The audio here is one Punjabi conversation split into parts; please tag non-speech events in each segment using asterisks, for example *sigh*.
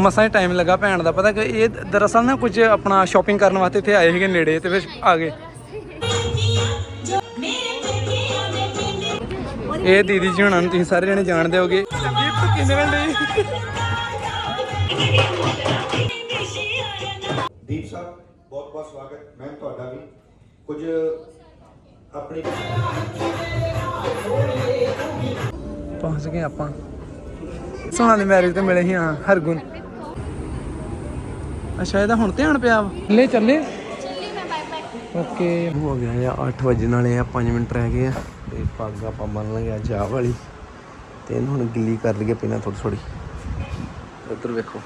ਮਸਾਂ ਹੀ ਟਾਈਮ ਲੱਗਾ ਭੈਣ ਦਾ। ਪਤਾ ਕਿ ਇਹ ਦਰਅਸਲ ਨਾ ਕੁਝ ਆਪਣਾ ਸ਼ਾਪਿੰਗ ਕਰਨ ਵਾਸਤੇ ਇੱਥੇ ਆਏ ਸੀਗੇ ਨੇੜੇ ਤੇ ਫਿਰ ਆ ਗਏ। ਇਹ ਦੀਦੀ ਜੀ ਹੁਣਾਂ ਨੂੰ ਤੁਸੀਂ ਸਾਰੇ ਜਣੇ ਜਾਣਦੇ ਹੋਗੇ। ਸੰਦੀਪ ਤੂੰ ਕਿੰਨੇ ਵੇਲੇ ਦੀਪ ਸਾਹਿਬ ਬਹੁਤ ਬਹੁਤ ਸਵਾਗਤ। ਮੈਂ ਤੁਹਾਡਾ ਵੀ। ਕੁਝ ਆਪਣੀ ਪਹੁੰਚ ਗਏ ਆਪਾਂ। ਸੋਹਣਾ ਦੀ ਮੈਰਿਜ ਤੇ ਮਿਲੇ ਸੀ ਹਾਂ ਹਰਗੁਣ। ਅੱਛਾ ਇਹਦਾ ਹੁਣ ਧਿਆਨ ਪਿਆ ਵਾ? ਲੈ ਚੱਲੇ? ਓਕੇ। ਹੋ ਗਿਆ ਆ 8 ਵਜੇ ਨਾਲੇ ਆ 5 ਮਿੰਟ ਰਹਿ ਗਏ ਆ। ਤੇ ਪੱਗ ਆਪਾਂ ਬੰਨ ਲਾਂਗੇ ਅੱਜ ਆਹ ਵਾਲੀ। ਤੇ ਇਹਨੂੰ ਹੁਣ ਗਿੱਲੀ ਕਰ ਲਈਏ ਪਹਿਲਾਂ ਥੋੜੀ ਥੋੜੀ ਉੱਧਰ ਵੇਖੋ।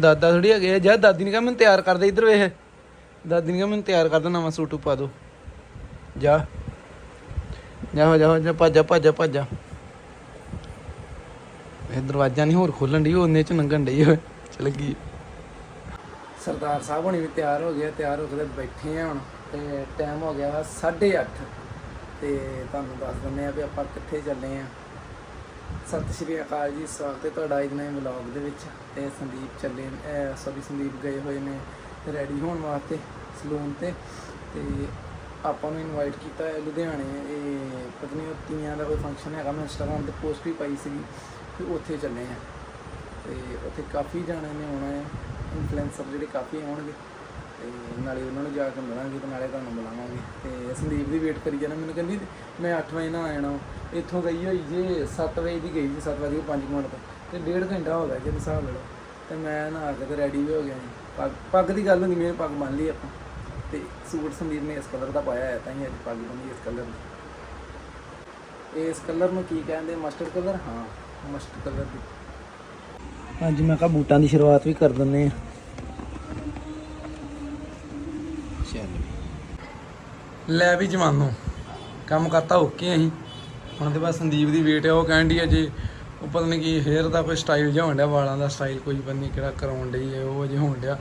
ਦਾਦਾ ਥੋੜੀ ਹੈਗੇ ਆ। ਜਾ ਦਾਦੀ ਨੇ ਕਿਹਾ ਮੈਨੂੰ ਤਿਆਰ ਕਰ ਦੇ ਇੱਧਰ ਵੇਖ। ਦਾਦੀ ਨੇ ਕਿਹਾ ਮੈਨੂੰ ਤਿਆਰ ਕਰ ਦੇ ਨਵਾਂ ਸੂਟ ਪਾ ਦੋ। ਜਾ। ਜਾ ਹੋ ਜਾ ਹੋ ਜਾ ਭੱਜਾ ਭੱਜਾ ਭੱਜਾ ਇਹ ਦਰਵਾਜ਼ਾ ਨਹੀਂ ਹੋਰ ਖੋਲਣ ਦੀ ਉਹਨੇ ਚ ਲੰਘਣ ਡਈ ਹੋਏ ਚਲ ਗਈ। ਸਰਦਾਰ ਸਾਹਿਬ ਹੁਣੀ ਵੀ ਤਿਆਰ ਹੋ ਗਏ ਤਿਆਰ ਹੋ ਕੇ ਬੈਠੇ ਆ ਹੁਣ, ਤੇ ਟਾਈਮ ਹੋ ਗਿਆ 8:30 ਤੇ ਤੁਹਾਨੂੰ ਦੱਸ ਦਿੰਦੇ ਆ ਵੀ ਆਪਾਂ ਕਿੱਥੇ ਚੱਲੇ ਆ। ਸਤਿ ਸ਼੍ਰੀ ਅਕਾਲ ਜੀ, ਸਵਾਗਤ ਹੈ ਤੁਹਾਡਾ ਅੱਜ ਨਵੇਂ ਵਲੌਗ ਦੇ ਵਿੱਚ। ਤੇ ਸੰਦੀਪ ਚੱਲੇ ਸੌਰੀ ਸੰਦੀਪ ਗਏ ਹੋਏ ਨੇ ਰੈਡੀ ਹੋਣ ਵਾਸਤੇ ਸਲੂਨ ਤੇ। ਤੇ ਆਪਾਂ ਨੂੰ ਇਨਵਾਈਟ ਕੀਤਾ ਹੈ ਲੁਧਿਆਣੇ, ਇਹ ਪਤਨੀ ਤੀਆਂ ਦਾ ਕੋਈ ਫੰਕਸ਼ਨ ਹੈਗਾ, ਮੈਂ ਇੰਸਟਾਗ੍ਰਾਮ ਤੇ ਪੋਸਟ ਵੀ ਪਾਈ ਸੀਗੀ। ਕਿ ਉੱਥੇ ਚੱਲੇ ਆ। ਤੇ ਉੱਥੇ ਕਾਫੀ ਜਾਣੇ ਨੇ ਆਉਣਾ ਹੈ। ਇਨਫਲੂਐਂਸਰ ਜਿਹੜੇ ਕਾਫੀ ਆਉਣਗੇ। ਤੇ ਨਾਲੇ ਉਹਨਾਂ ਨੂੰ ਜਾ ਕੇ ਮਿਲਾਂਗੇ ਤੇ ਨਾਲੇ ਤੁਹਾਨੂੰ ਮਿਲਾਵਾਂਗੇ ਤੇ ਸੰਦੀਪ ਦੀ ਵੇਟ ਕਰੀ ਜਾਣਾ। ਮੈਨੂੰ ਕਹਿੰਦੀ ਮੈਂ 8 ਵਜੇ ਨਾ ਆ ਜਾਣਾ ਇੱਥੋਂ ਗਈ ਹੋਈ ਜੇ 7 ਵਜੇ ਦੀ ਗਈ ਜੀ 7 ਵਜੇ 5 ਮਿੰਟ ਤੋਂ। ਤੇ ਡੇਢ ਘੰਟਾ ਹੋ ਗਿਆ ਜੇ ਹਿਸਾਬ ਲਓ ਤੇ ਮੈਂ ਨਹਾ ਕੇ ਤੇ ਰੈਡੀ ਵੀ ਹੋ ਗਿਆ ਜੀ। ਪੱਗ ਪੱਗ ਦੀ ਗੱਲ ਹੁੰਦੀ, ਮੇਰੇ ਪੱਗ ਬੰਨ ਲਈ ਆਪਾਂ। ਤੇ ਸੂਟ ਸੰਦੀਪ ਨੇ ਇਸ ਕਲਰ ਦਾ ਪਾਇਆ ਹੈ ਤਾਂ ਹੀ ਅੱਜ ਪੱਗ ਬੰਨੀ ਇਸ ਕਲਰ ਦੀ। ਇਸ ਕਲਰ ਨੂੰ ਕੀ ਕਹਿੰਦੇ ਮਸਟਰਡ ਕਲਰ ਹਾਂ। ਮਸਟਰਡ ਕਲਰ ਦੀ। ਹਾਂਜੀ ਮੈਂ ਕਿਹਾ ਬੂਟਾਂ ਦੀ ਸ਼ੁਰੂਆਤ ਵੀ ਕਰ ਦਿੰਦੇ ਆ ਲੈ ਵੀ ਜਵਾਨੋ ਕੰਮ ਕਰਤਾ ਓਕੇ ਅਸੀਂ। ਹੁਣ ਤੇ ਬਸ ਸੰਦੀਪ ਦੀ ਵੇਟ ਹੈ ਉਹ ਕਹਿਣ ਦੀ ਅਜੇ ਉਹ ਪਤਾ ਨਹੀਂ ਕੀ ਹੇਅਰ ਦਾ ਕੋਈ ਸਟਾਈਲ ਜਿਹਾ ਹੋਣ ਡਿਆ ਵਾਲਾਂ ਦਾ ਸਟਾਈਲ ਕੋਈ ਪਤਾ ਨਹੀਂ ਕਿਹੜਾ ਕਰਾਉਣ ਡਈ ਹੈ ਉਹ ਅਜੇ ਹੋਣ ਡਿਆ।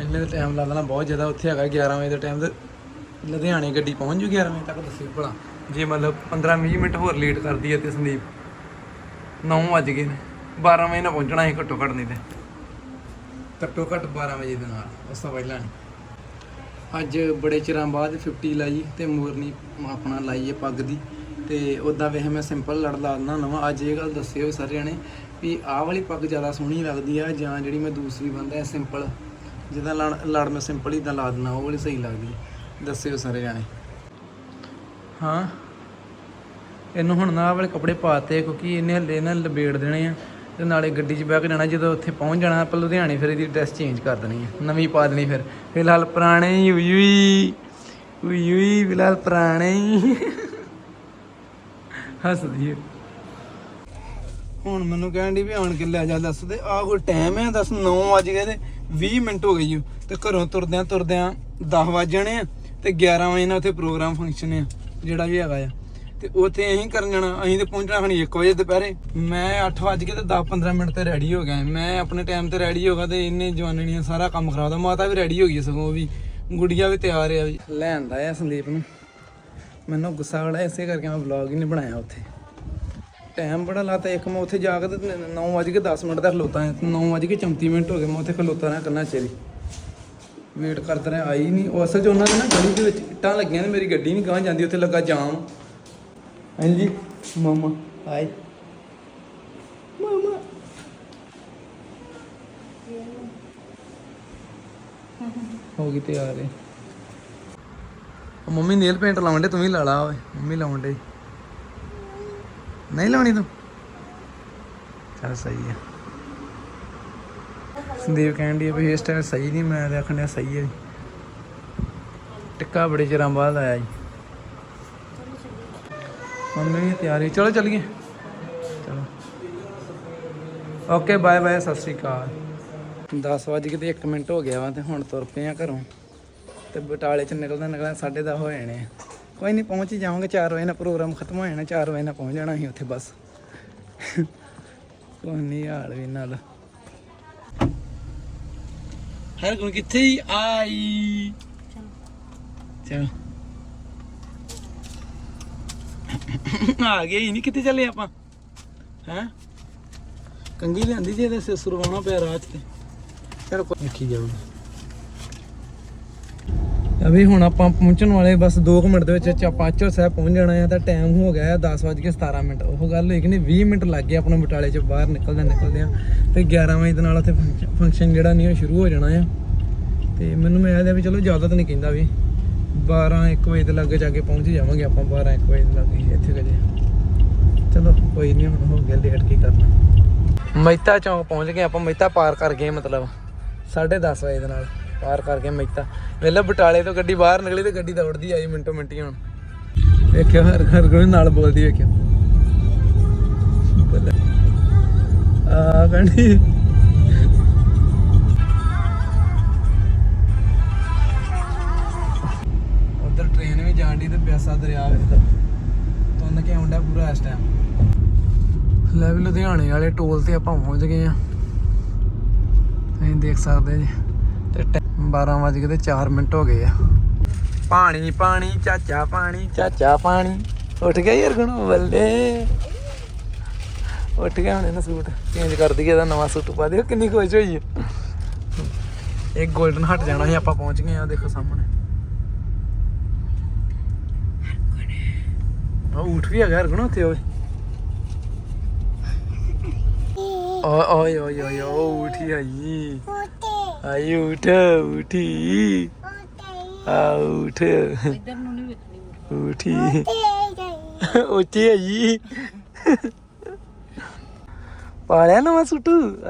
ਇੰਨੇ ਦਾ ਟਾਈਮ ਲੱਗਣਾ ਬਹੁਤ ਜ਼ਿਆਦਾ ਉੱਥੇ ਹੈਗਾ 11 ਵਜੇ ਦਾ ਟਾਈਮ ਤੇ। ਲੁਧਿਆਣੇ ਗੱਡੀ ਪਹੁੰਚ ਜੂ 11 ਵਜੇ ਤੱਕ ਦੱਸਿਓ ਭਲਾ। ਜੇ ਮਤਲਬ 15-20 ਮਿੰਟ ਹੋਰ ਲੇਟ ਕਰਦੀ ਹੈ ਤੇ ਸੰਦੀਪ। 9 ਵੱਜ ਗਏ ਨੇ। 12 ਵਜੇ ਨਾਲ ਪਹੁੰਚਣਾ ਸੀ ਘੱਟੋ ਘੱਟ ਨਹੀਂ ਤੇ। ਘੱਟੋ ਘੱਟ 12 ਵਜੇ ਦੇ ਨਾਲ ਉਸ ਤੋਂ ਪਹਿਲਾਂ ਨਹੀਂ। ਅੱਜ ਬੜੇ ਚਿਰਾਂ ਬਾਅਦ 50 ਲਾਈ ਤੇ ਮੋਰਨੀ ਆਪਣਾ ਲਾਈ ਹੈ ਪੱਗ ਦੀ। ਤੇ ਉਦਾਂ ਵੇਖ ਮੈਂ ਸਿੰਪਲ ਲੜ ਲਾ ਦਿੰਦਾ ਨਵਾਂ। ਅੱਜ ਇਹ ਗੱਲ ਦੱਸਿਓ ਸਾਰੇ ਜਣੇ ਵੀ ਆਹ ਵਾਲੀ ਪੱਗ ਜ਼ਿਆਦਾ ਸੋਹਣੀ ਲੱਗਦੀ ਆ ਜਾਂ ਜਿਹੜੀ ਮੈਂ ਦੂਸਰੀ ਬੰਦਾ ਸਿੰਪਲ ਜਿੱਦਾਂ ਲੜ ਲੜ ਮੈਂ ਸਿੰਪਲ ਹੀ ਤਾਂ ਲਾ ਦਿੰਦਾ ਉਹ ਵਾਲੀ ਸਹੀ ਲੱਗਦੀ ਹੈ। ਦੱਸਿਓ ਸਾਰੇ ਜਣੇ। ਹਾਂ। ਇਹਨੂੰ ਹੁਣ ਨਾ ਵਾਲੇ ਕੱਪੜੇ ਪਾਤੇ, ਕਿਉਂਕਿ ਇਹਨੇ ਹਲੇ ਨਾ ਲਬੇੜ ਦੇਣੇ ਆ ਤੇ ਨਾਲੇ ਗੱਡੀ 'ਚ ਬਹਿ ਕੇ ਜਾਣਾ, ਜਦੋਂ ਉੱਥੇ ਪਹੁੰਚ ਜਾਣਾ, ਆਪਾਂ ਲੁਧਿਆਣੇ ਫਿਰ ਇਹਦੀ ਡਰੈਸ ਚੇਂਜ ਕਰ ਦੇਣੀ ਹੈ ਨਵੀਂ ਪਾ ਦੇਣੀ ਫਿਰ। ਫਿਲਹਾਲ ਪੁਰਾਣੇ ਹੀ, ਉਈ ਉਈ ਉਈ ਉਈ, ਫਿਲਹਾਲ ਪੁਰਾਣੇ ਹੀ। ਹੱਸਦੀ ਹੈ ਹੁਣ ਮੈਨੂੰ ਕਹਿਣ ਦੀ ਵੀ ਆਣ ਕੇ ਲੈ ਜਾ ਦੱਸ ਦੇ, ਆਹ ਕੋਈ ਟਾਈਮ ਹੈ ਦੱਸ 9 ਵਜ ਗਏ ਤੇ 20 ਮਿੰਟ ਹੋ ਗਈ ਓ ਤੇ ਘਰੋਂ ਤੁਰਦਿਆਂ ਤੁਰਦਿਆਂ 10 ਵਜ ਜਾਣੇ ਆ ਤੇ 11 ਵਜੇ ਨਾਲ ਉੱਥੇ ਪ੍ਰੋਗਰਾਮ ਫੰਕਸ਼ਨ ਆ, ਜਿਹੜਾ ਵੀ ਹੈਗਾ ਆ। ਤੇ ਉੱਥੇ ਅਸੀਂ ਕਰਨ ਜਾਣਾ, ਅਸੀਂ ਤੇ ਪਹੁੰਚਣਾ ਹਣੀ 1 ਵਜੇ ਦੁਪਹਿਰੇ। ਮੈਂ 8 ਵਜ ਕੇ ਤੇ 10 15 ਮਿੰਟ ਤੇ ਰੈਡੀ ਹੋ ਗਿਆ। ਮੈਂ ਆਪਣੇ ਟਾਈਮ ਤੇ ਰੈਡੀ ਹੋ ਗਿਆ ਤੇ ਇਹਨੇ ਜਵਾਨੀ ਨੇ ਸਾਰਾ ਕੰਮ ਖਰਾਬ ਦਾ ਮਾਤਾ ਵੀ ਰੈਡੀ ਹੋ ਗਈ ਸਗੋਂ, ਉਹ ਵੀ। ਗੁੜੀਆ ਵੀ ਤਿਆਰ ਆ ਵੀ। ਲੈਣ ਦਾ ਆ ਸੰਦੀਪ ਨੂੰ। ਮੈਨੂੰ ਗੁੱਸਾ ਬੜਾ ਇਸੇ ਕਰਕੇ ਮੈਂ ਵਲੌਗ ਹੀ ਨਹੀਂ ਬਣਾਇਆ ਉੱਥੇ। ਟਾਈਮ ਬੜਾ ਲਾਤਾ। ਇੱਕ ਮੈਂ ਉੱਥੇ ਜਾ ਕੇ ਤੇ 9 ਕੇ 10 ਮਿੰਟ ਤੱਕ ਖਲੋਤਾ ਹਾਂ। 9 ਕੇ 34 ਮਿੰਟ ਹੋ ਗਏ। ਮੈਂ ਉੱਥੇ ਖਲੋਤਾ ਰਿਹਾ ਕਰਨਾ ਚੇਰੀ। ਵੇਟ ਕਰਦਾ ਰਿਹਾ, ਆਈ ਨਹੀਂ। ਉਹ ਅਸਲ 'ਚ ਉਹਨਾਂ ਦੇ ਨਾ ਗਲੀ ਦੇ ਵਿੱਚ ਇੱਟਾਂ ਲੱਗੀਆਂ ਨੇ। ਮੇਰੀ ਗੱਡੀ ਨਹੀਂ ਗਾਂ ਜਾਂਦੀ। ਉੱਥੇ ਲੱਗਾ ਜਾਮ। ਹਾਂਜੀ। ਮਮਾ। Hi mama. ਹੋ ਗਈ ਤਿਆਰ ਹੈ ਮੰਮੀ ਨੇਲ ਪੇਂਟ ਲਾਉਣ ਦੇ ਤੂੰ ਵੀ ਲਾ ਲਾ ਓਏ। ਮੰਮੀ ਲਾਉਣ ਦੇ ਨਹੀਂ ਲਾਉਣੀ ਤੂੰ? ਚਲ ਸਹੀ ਹੈ ਸੰਦੀਪ ਕਹਿਣ ਦੀ ਵੀ ਹੇਅਰ ਸਟਾਈਲ ਸਹੀ ਨਹੀਂ ਮੈਂ ਤੇ ਆਖਣ ਡਿਆ ਸਹੀ ਹੈ ਟਿੱਕਾ ਬੜੇ ਚਿਰਾਂ ਬਾਅਦ ਆਇਆ ਜੀ। ਮੰਮੀ ਵੀ ਤਿਆਰੀ। ਚਲੋ ਚੱਲੀਏ। ਚਲੋ। ਓਕੇ ਬਾਏ ਬਾਏ ਸਤਿ ਸ਼੍ਰੀ ਅਕਾਲ। 10 ਵਜੇ ਕਿਤੇ 1 ਮਿੰਟ ਹੋ ਗਿਆ ਵਾ ਤੇ ਹੁਣ ਤੁਰ ਪਏ ਆ ਘਰੋਂ। ਤੇ ਬਟਾਲੇ ਚ ਨਿਕਲਦਾ ਨਿਕਲਦਾ 10:30 ਹੋ ਜਾਣੇ ਕੋਈ ਨਹੀਂ ਪਹੁੰਚ ਹੀ ਜਾਵਾਂਗੇ। 4 ਵਜੇ ਨਾਲ ਪ੍ਰੋਗਰਾਮ ਖਤਮ ਹੋ ਜਾਣਾ 4 ਵਜੇ ਨਾਲ ਪਹੁੰਚ ਜਾਣਾ ਅਸੀਂ ਉੱਥੇ ਬਸ। ਕੋਈ ਨਹੀਂ ਹਾਲ ਵੀ ਨਾਲ। ਹਰ ਗੁਣ ਕਿੱਥੇ ਆਈ। ਚਲ। ਆ ਗਏ ਹੀ ਨਹੀਂ ਕਿੱਥੇ ਚੱਲੇ ਆਪਾਂ? ਹੈਂ? ਕੰਗੀ ਲਿਆਂਦੀ ਜੇ ਇਹਦੇ ਸਿਰ, ਸੁਰਵਾਉਣਾ ਪਿਆ ਰਾਤ ਤੇ। ਚਲ ਕੋਈ ਦੇਖੀ ਜਾਊਗਾ। ਅਭੀ ਹੁਣ ਆਪਾਂ ਪਹੁੰਚਣ ਵਾਲੇ ਬਸ 2 ਮਿੰਟ ਦੇ ਵਿੱਚ ਚਾਪਾਚੋ ਸਾਹਿਬ ਪਹੁੰਚ ਜਾਣਾ ਹੈ, ਤਾਂ ਟਾਈਮ ਹੋ ਗਿਆ ਹੈ 10:17 ਮਿੰਟ। ਉਹ ਗੱਲ ਹੋਈ ਕਿ ਨਹੀਂ 20 ਮਿੰਟ ਲੱਗ ਗਏ ਆਪਣਾ ਬਟਾਲੇ ਚ ਬਾਹਰ ਨਿਕਲਦੇ ਨਿਕਲਦੇ ਆ ਤੇ 11 ਵਜੇ ਦੇ ਨਾਲ ਉੱਥੇ ਫੰਕਸ਼ਨ ਜਿਹੜਾ ਨਹੀਂ, ਉਹ ਸ਼ੁਰੂ ਹੋ ਜਾਣਾ ਆ ਤੇ ਮੈਨੂੰ ਮੈਂ ਆਖਿਆ ਵੀ ਚਲੋ ਜ਼ਿਆਦਾ ਤਾਂ ਨਹੀਂ ਕਹਿੰਦਾ ਵੀ। 12 1 ਵਜੇ ਦੇ ਲਾਗੇ ਜਾ ਕੇ ਪਹੁੰਚ ਜਾਵਾਂਗੇ ਆਪਾਂ 12 1 ਵਜੇ ਦੇ ਲਾਗੇ ਇੱਥੇ ਕਦੇ ਚਲੋ, ਕੋਈ ਨਹੀਂ ਹੁਣ ਹੋ ਗਿਆ ਲੇਟ ਕੀ ਕਰਨਾ। ਮਹਿਤਾ ਚੌਂਕ ਪਹੁੰਚ ਗਏ ਆਪਾਂ, ਮਹਿਤਾ ਪਾਰ ਕਰ ਗਏ ਮਤਲਬ 10:30 ਵਜੇ ਦੇ ਨਾਲ, ਪਾਰ ਕਰ ਗਏ ਮਹਿਤਾ। ਵੇਲੇ ਬਟਾਲੇ ਤੋਂ ਗੱਡੀ ਬਾਹਰ ਨਿਕਲੀ ਤੇ ਗੱਡੀ ਦੌੜਦੀ ਆਈ ਮਿੰਟੋ ਮਿੰਟੀ ਹੁਣ। ਵੇਖਿਆ ਹਰ ਹਰ ਕੋਈ ਨਾਲ ਬੋਲਦੀ ਵੇਖਿਆ ਬੱਲੇ। ਆ ਕੰਡੀ ਤੇ ਬਿਆਸਾ ਦਰਿਆ ਤੁੰਨ ਕੇ ਆਉਂਦਾ ਪੂਰਾ ਇਸ ਟਾਈਮ ਲੈ ਵੀ ਲੁਧਿਆਣੇ ਵਾਲੇ ਟੋਲ ਤੇ ਆਪਾਂ ਪਹੁੰਚ ਗਏ ਆ। ਤੁਸੀਂ ਦੇਖ ਸਕਦੇ ਜੀ। ਤੇ 12 ਵਜ ਤੇ 4 ਮਿੰਟ ਹੋ ਗਏ ਆ। ਪਾਣੀ ਪਾਣੀ, ਚਾਚਾ ਪਾਣੀ ਚਾਚਾ ਪਾਣੀ। ਉੱਠ ਗਿਆ ਯਾਰ ਗੁਣ ਬੱਲੇ। ਉੱਠ ਗਿਆ ਹੁਣ ਇਹਨਾਂ ਸੂਟ। ਚੇਂਜ ਕਰ ਦਈਏ ਇਹਦਾ ਨਵਾਂ ਸੂਟ ਪਾ ਦਿਓ ਕਿੰਨੀ ਖੁਸ਼ ਹੋਈ ਹੈ ਇੱਕ 골ਡਨ ਹਟ ਜਾਣਾ ਸੀ, ਆਪਾਂ ਪਹੁੰਚ ਗਏ ਆ, ਦੇਖੋ ਸਾਹਮਣੇ। ਉਹ ਉੱਠ ਵੀ ਹੈਗਾ ਰਗਣ ਉੱਥੇ, ਓਏ। ਓਏ ਓਏ ਓਏ ਓਏ ਆਈ। ਆਈ ਉਠ ਉਠੀ ਆ ਉਠ ਇੱਧਰ ਨੂੰ ਨਹੀਂ ਵੇਖਣੀ ਉਠੀ ਉੱਚੀ ਆਈ ਪਾਲਿਆ ਨਵਾਂ ਸੂਟ?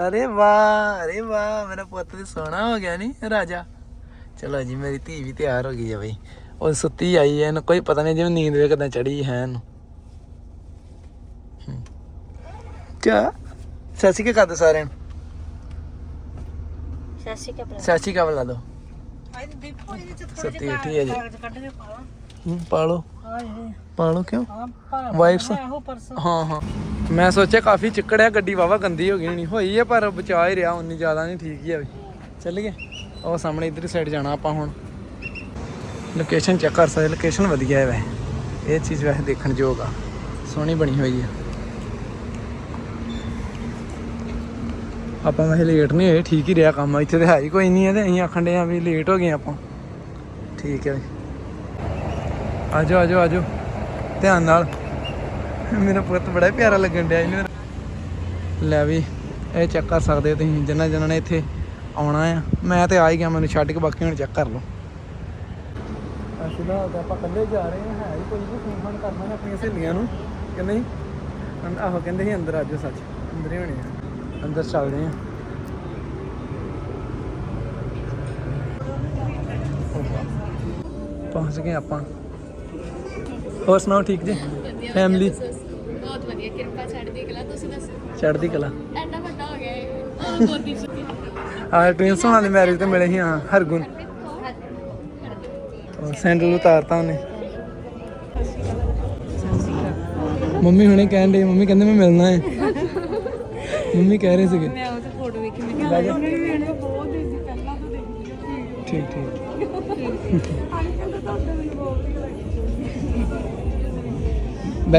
ਅਰੇ ਵਾਹ ਅਰੇ ਵਾਹ, ਮੇਰਾ ਪੁੱਤ ਤੇ ਸੋਹਣਾ ਹੋ ਗਿਆ ਨਹੀਂ ਰਾਜਾ। ਚਲੋ ਜੀ, ਮੇਰੀ ਧੀ ਵੀ ਤਿਆਰ ਹੋ ਗਈ ਆ ਬਈ। ਉਹ ਸੁੱਤੀ ਆਈ ਹੈ ਇਹਨੂੰ ਕੋਈ ਪਤਾ ਨਹੀਂ ਜਿਵੇਂ ਨੀਂਦ ਵੇ ਕਿਦਾਂ ਚੜੀ ਹੈ ਇਹਨੂੰ। ਕਿਆ? ਸੱਚੀ ਕੀ ਕਰਦੇ ਸਾਰਿਆਂ ਨੂੰ। ਸੈਸੀ ਕਾ ਬੁਲਾ ਦੋ। ਦੇਖੋ ਇਹਦੇ ਚ ਥੋੜੇ ਸੁੱਤੀ ਉੱਠੀ ਹੈ ਜੀ ਕੇ ਕਿਉਂ? ਹਾਂ ਪਾ ਵਾਈਫਸ ਇਹੋ ਪਰਸੋਂ। ਹਾਂ ਹਾਂ। ਮੈਂ ਸੋਚਿਆ ਕਾਫੀ ਚਿੱਕੜਿਆ ਗੱਡੀ ਵਾਵਾ ਗੰਦੀ ਹੋ ਗਈ ਹੋਣੀ। ਹੋਈ ਹੈ ਪਰ ਬਚਾ ਹੀ ਰਿਹਾ ਉਨੀ ਜ਼ਿਆਦਾ ਨਹੀਂ ਠੀਕ ਹੀ ਆ ਵੀ। ਚੱਲ ਗਏ। ਉਹ ਸਾਹਮਣੇ ਇਧਰ ਸਾਈਡ ਜਾਣਾ ਆਪਾਂ ਹੁਣ। ਲੋਕੇਸ਼ਨ ਚੈੱਕ ਕਰ ਸਕਦੇ ਲੋਕੇਸ਼ਨ ਵਧੀਆ ਹੈ ਵੈਸੇ। ਇਹ ਚੀਜ਼ ਵੈਸੇ ਦੇਖਣ ਯੋਗ ਆ। ਸੋਹਣੀ ਬਣੀ ਹੋਈ ਆ। ਆਪਾਂ ਵੈਸੇ ਲੇਟ ਨਹੀਂ ਹੋਏ, ਠੀਕ ਹੀ ਰਿਹਾ ਕੰਮ। ਇੱਥੇ ਤੇ ਹੈ ਹੀ ਕੋਈ ਨਹੀਂ ਹੈ ਤੇ ਅਸੀਂ ਆਖਣ ਦੇ ਆ ਵੀ ਲੇਟ ਹੋ ਗਏ ਆਪਾਂ। ਠੀਕ ਹੈ ਵੀ ਆਜੋ ਆਜੋ ਆਜੋ। ਧਿਆਨ ਨਾਲ। ਮੇਰਾ ਪੁੱਤ ਬੜਾ ਪਿਆਰਾ ਲੱਗਣ ਡਿਆ ਇਹਨੂੰ। ਲੈ ਵੀ, ਇਹ ਚੈੱਕ ਕਰ ਸਕਦੇ ਤੁਸੀਂ ਜਿਨ੍ਹਾਂ ਜਿਨ੍ਹਾਂ ਨੇ ਇੱਥੇ ਆਉਣਾ ਆ। ਮੈਂ ਤੇ ਆ ਹੀ ਗਿਆ, ਮੈਨੂੰ ਛੱਡ ਕੇ ਬਾਕੀ ਹੁਣ ਚੈੱਕ ਕਰ ਲਓ। ਅਸੀਂ ਨਾ ਆਪਾਂ ਇਕੱਲੇ ਜਾ ਰਹੇ ਹਾਂ ਹੈ ਹੀ ਕੋਈ ਨਹੀਂ ਫੋਨ ਫਾਨ ਕਰਨਾ ਨੇ ਆਪਣੀਆਂ ਸਹੇਲੀਆਂ ਨੂੰ ਕਿ ਨਹੀਂ? ਅੰ- ਆਹੋ ਕਹਿੰਦੇ ਸੀ ਅੰਦਰ ਆਜੋ ਸੱਚ ਅੰਦਰ ਹੀ ਹੋਣੇ ਆ। ਅੰਦਰ ਚੱਲਦੇ ਆ। ਪਹੁੰਚ ਗਏ ਆਪਾਂ। ਹੋਰ ਸੁਣਾਓ ਠੀਕ ਜੀ? ਫੈਮਿਲੀ ਬਹੁਤ ਵਧੀਆ ਕਿਰਪਾ ਚੜ੍ਹਦੀ ਕਲਾ ਤੁਸੀਂ ਦੱਸੋ? ਚੜ੍ਹਦੀ ਕਲਾ। ਐਡਾ ਵੱਡਾ ਹੋ ਗਿਆ ਇਹ। ਉਹ ਗੋਦੀ ਸੁੱਤੀ। ਆ ਟਵਿੰਸ ਹੋਣਾ ਦੀ ਮੈਰਿਜ ਤੇ ਮਿਲੇ ਸੀ ਹਾਂ ਹਰਗੁਣ। ਸੈਂਡਲ ਉਤਾਰਤਾ ਉਹਨੇ। ਮੰਮੀ ਹੁਣੇ ਕਹਿਣ ਦੇ ਮੰਮੀ ਕਹਿੰਦੇ ਮੈਂ ਮਿਲਣਾ ਹੈ। ਮੰਮੀ ਕਹਿ ਰਹੇ ਸੀਗੇ। ਮੈਂ ਉਹ ਤੇ ਫੋਟੋ ਵੇਖੀ ਮੈਂ ਕਿਹਾ। ਉਹਨੇ ਵੀ ਵੀਡੀਓ ਬਹੁਤ ਦੇਖੀ ਪਹਿਲਾਂ ਤੋਂ ਦੇਖੀ ਠੀਕ ਠੀਕ। ਅੰਕਲ ਤੁਹਾਡੇ ਵੀ ਬਹੁਤ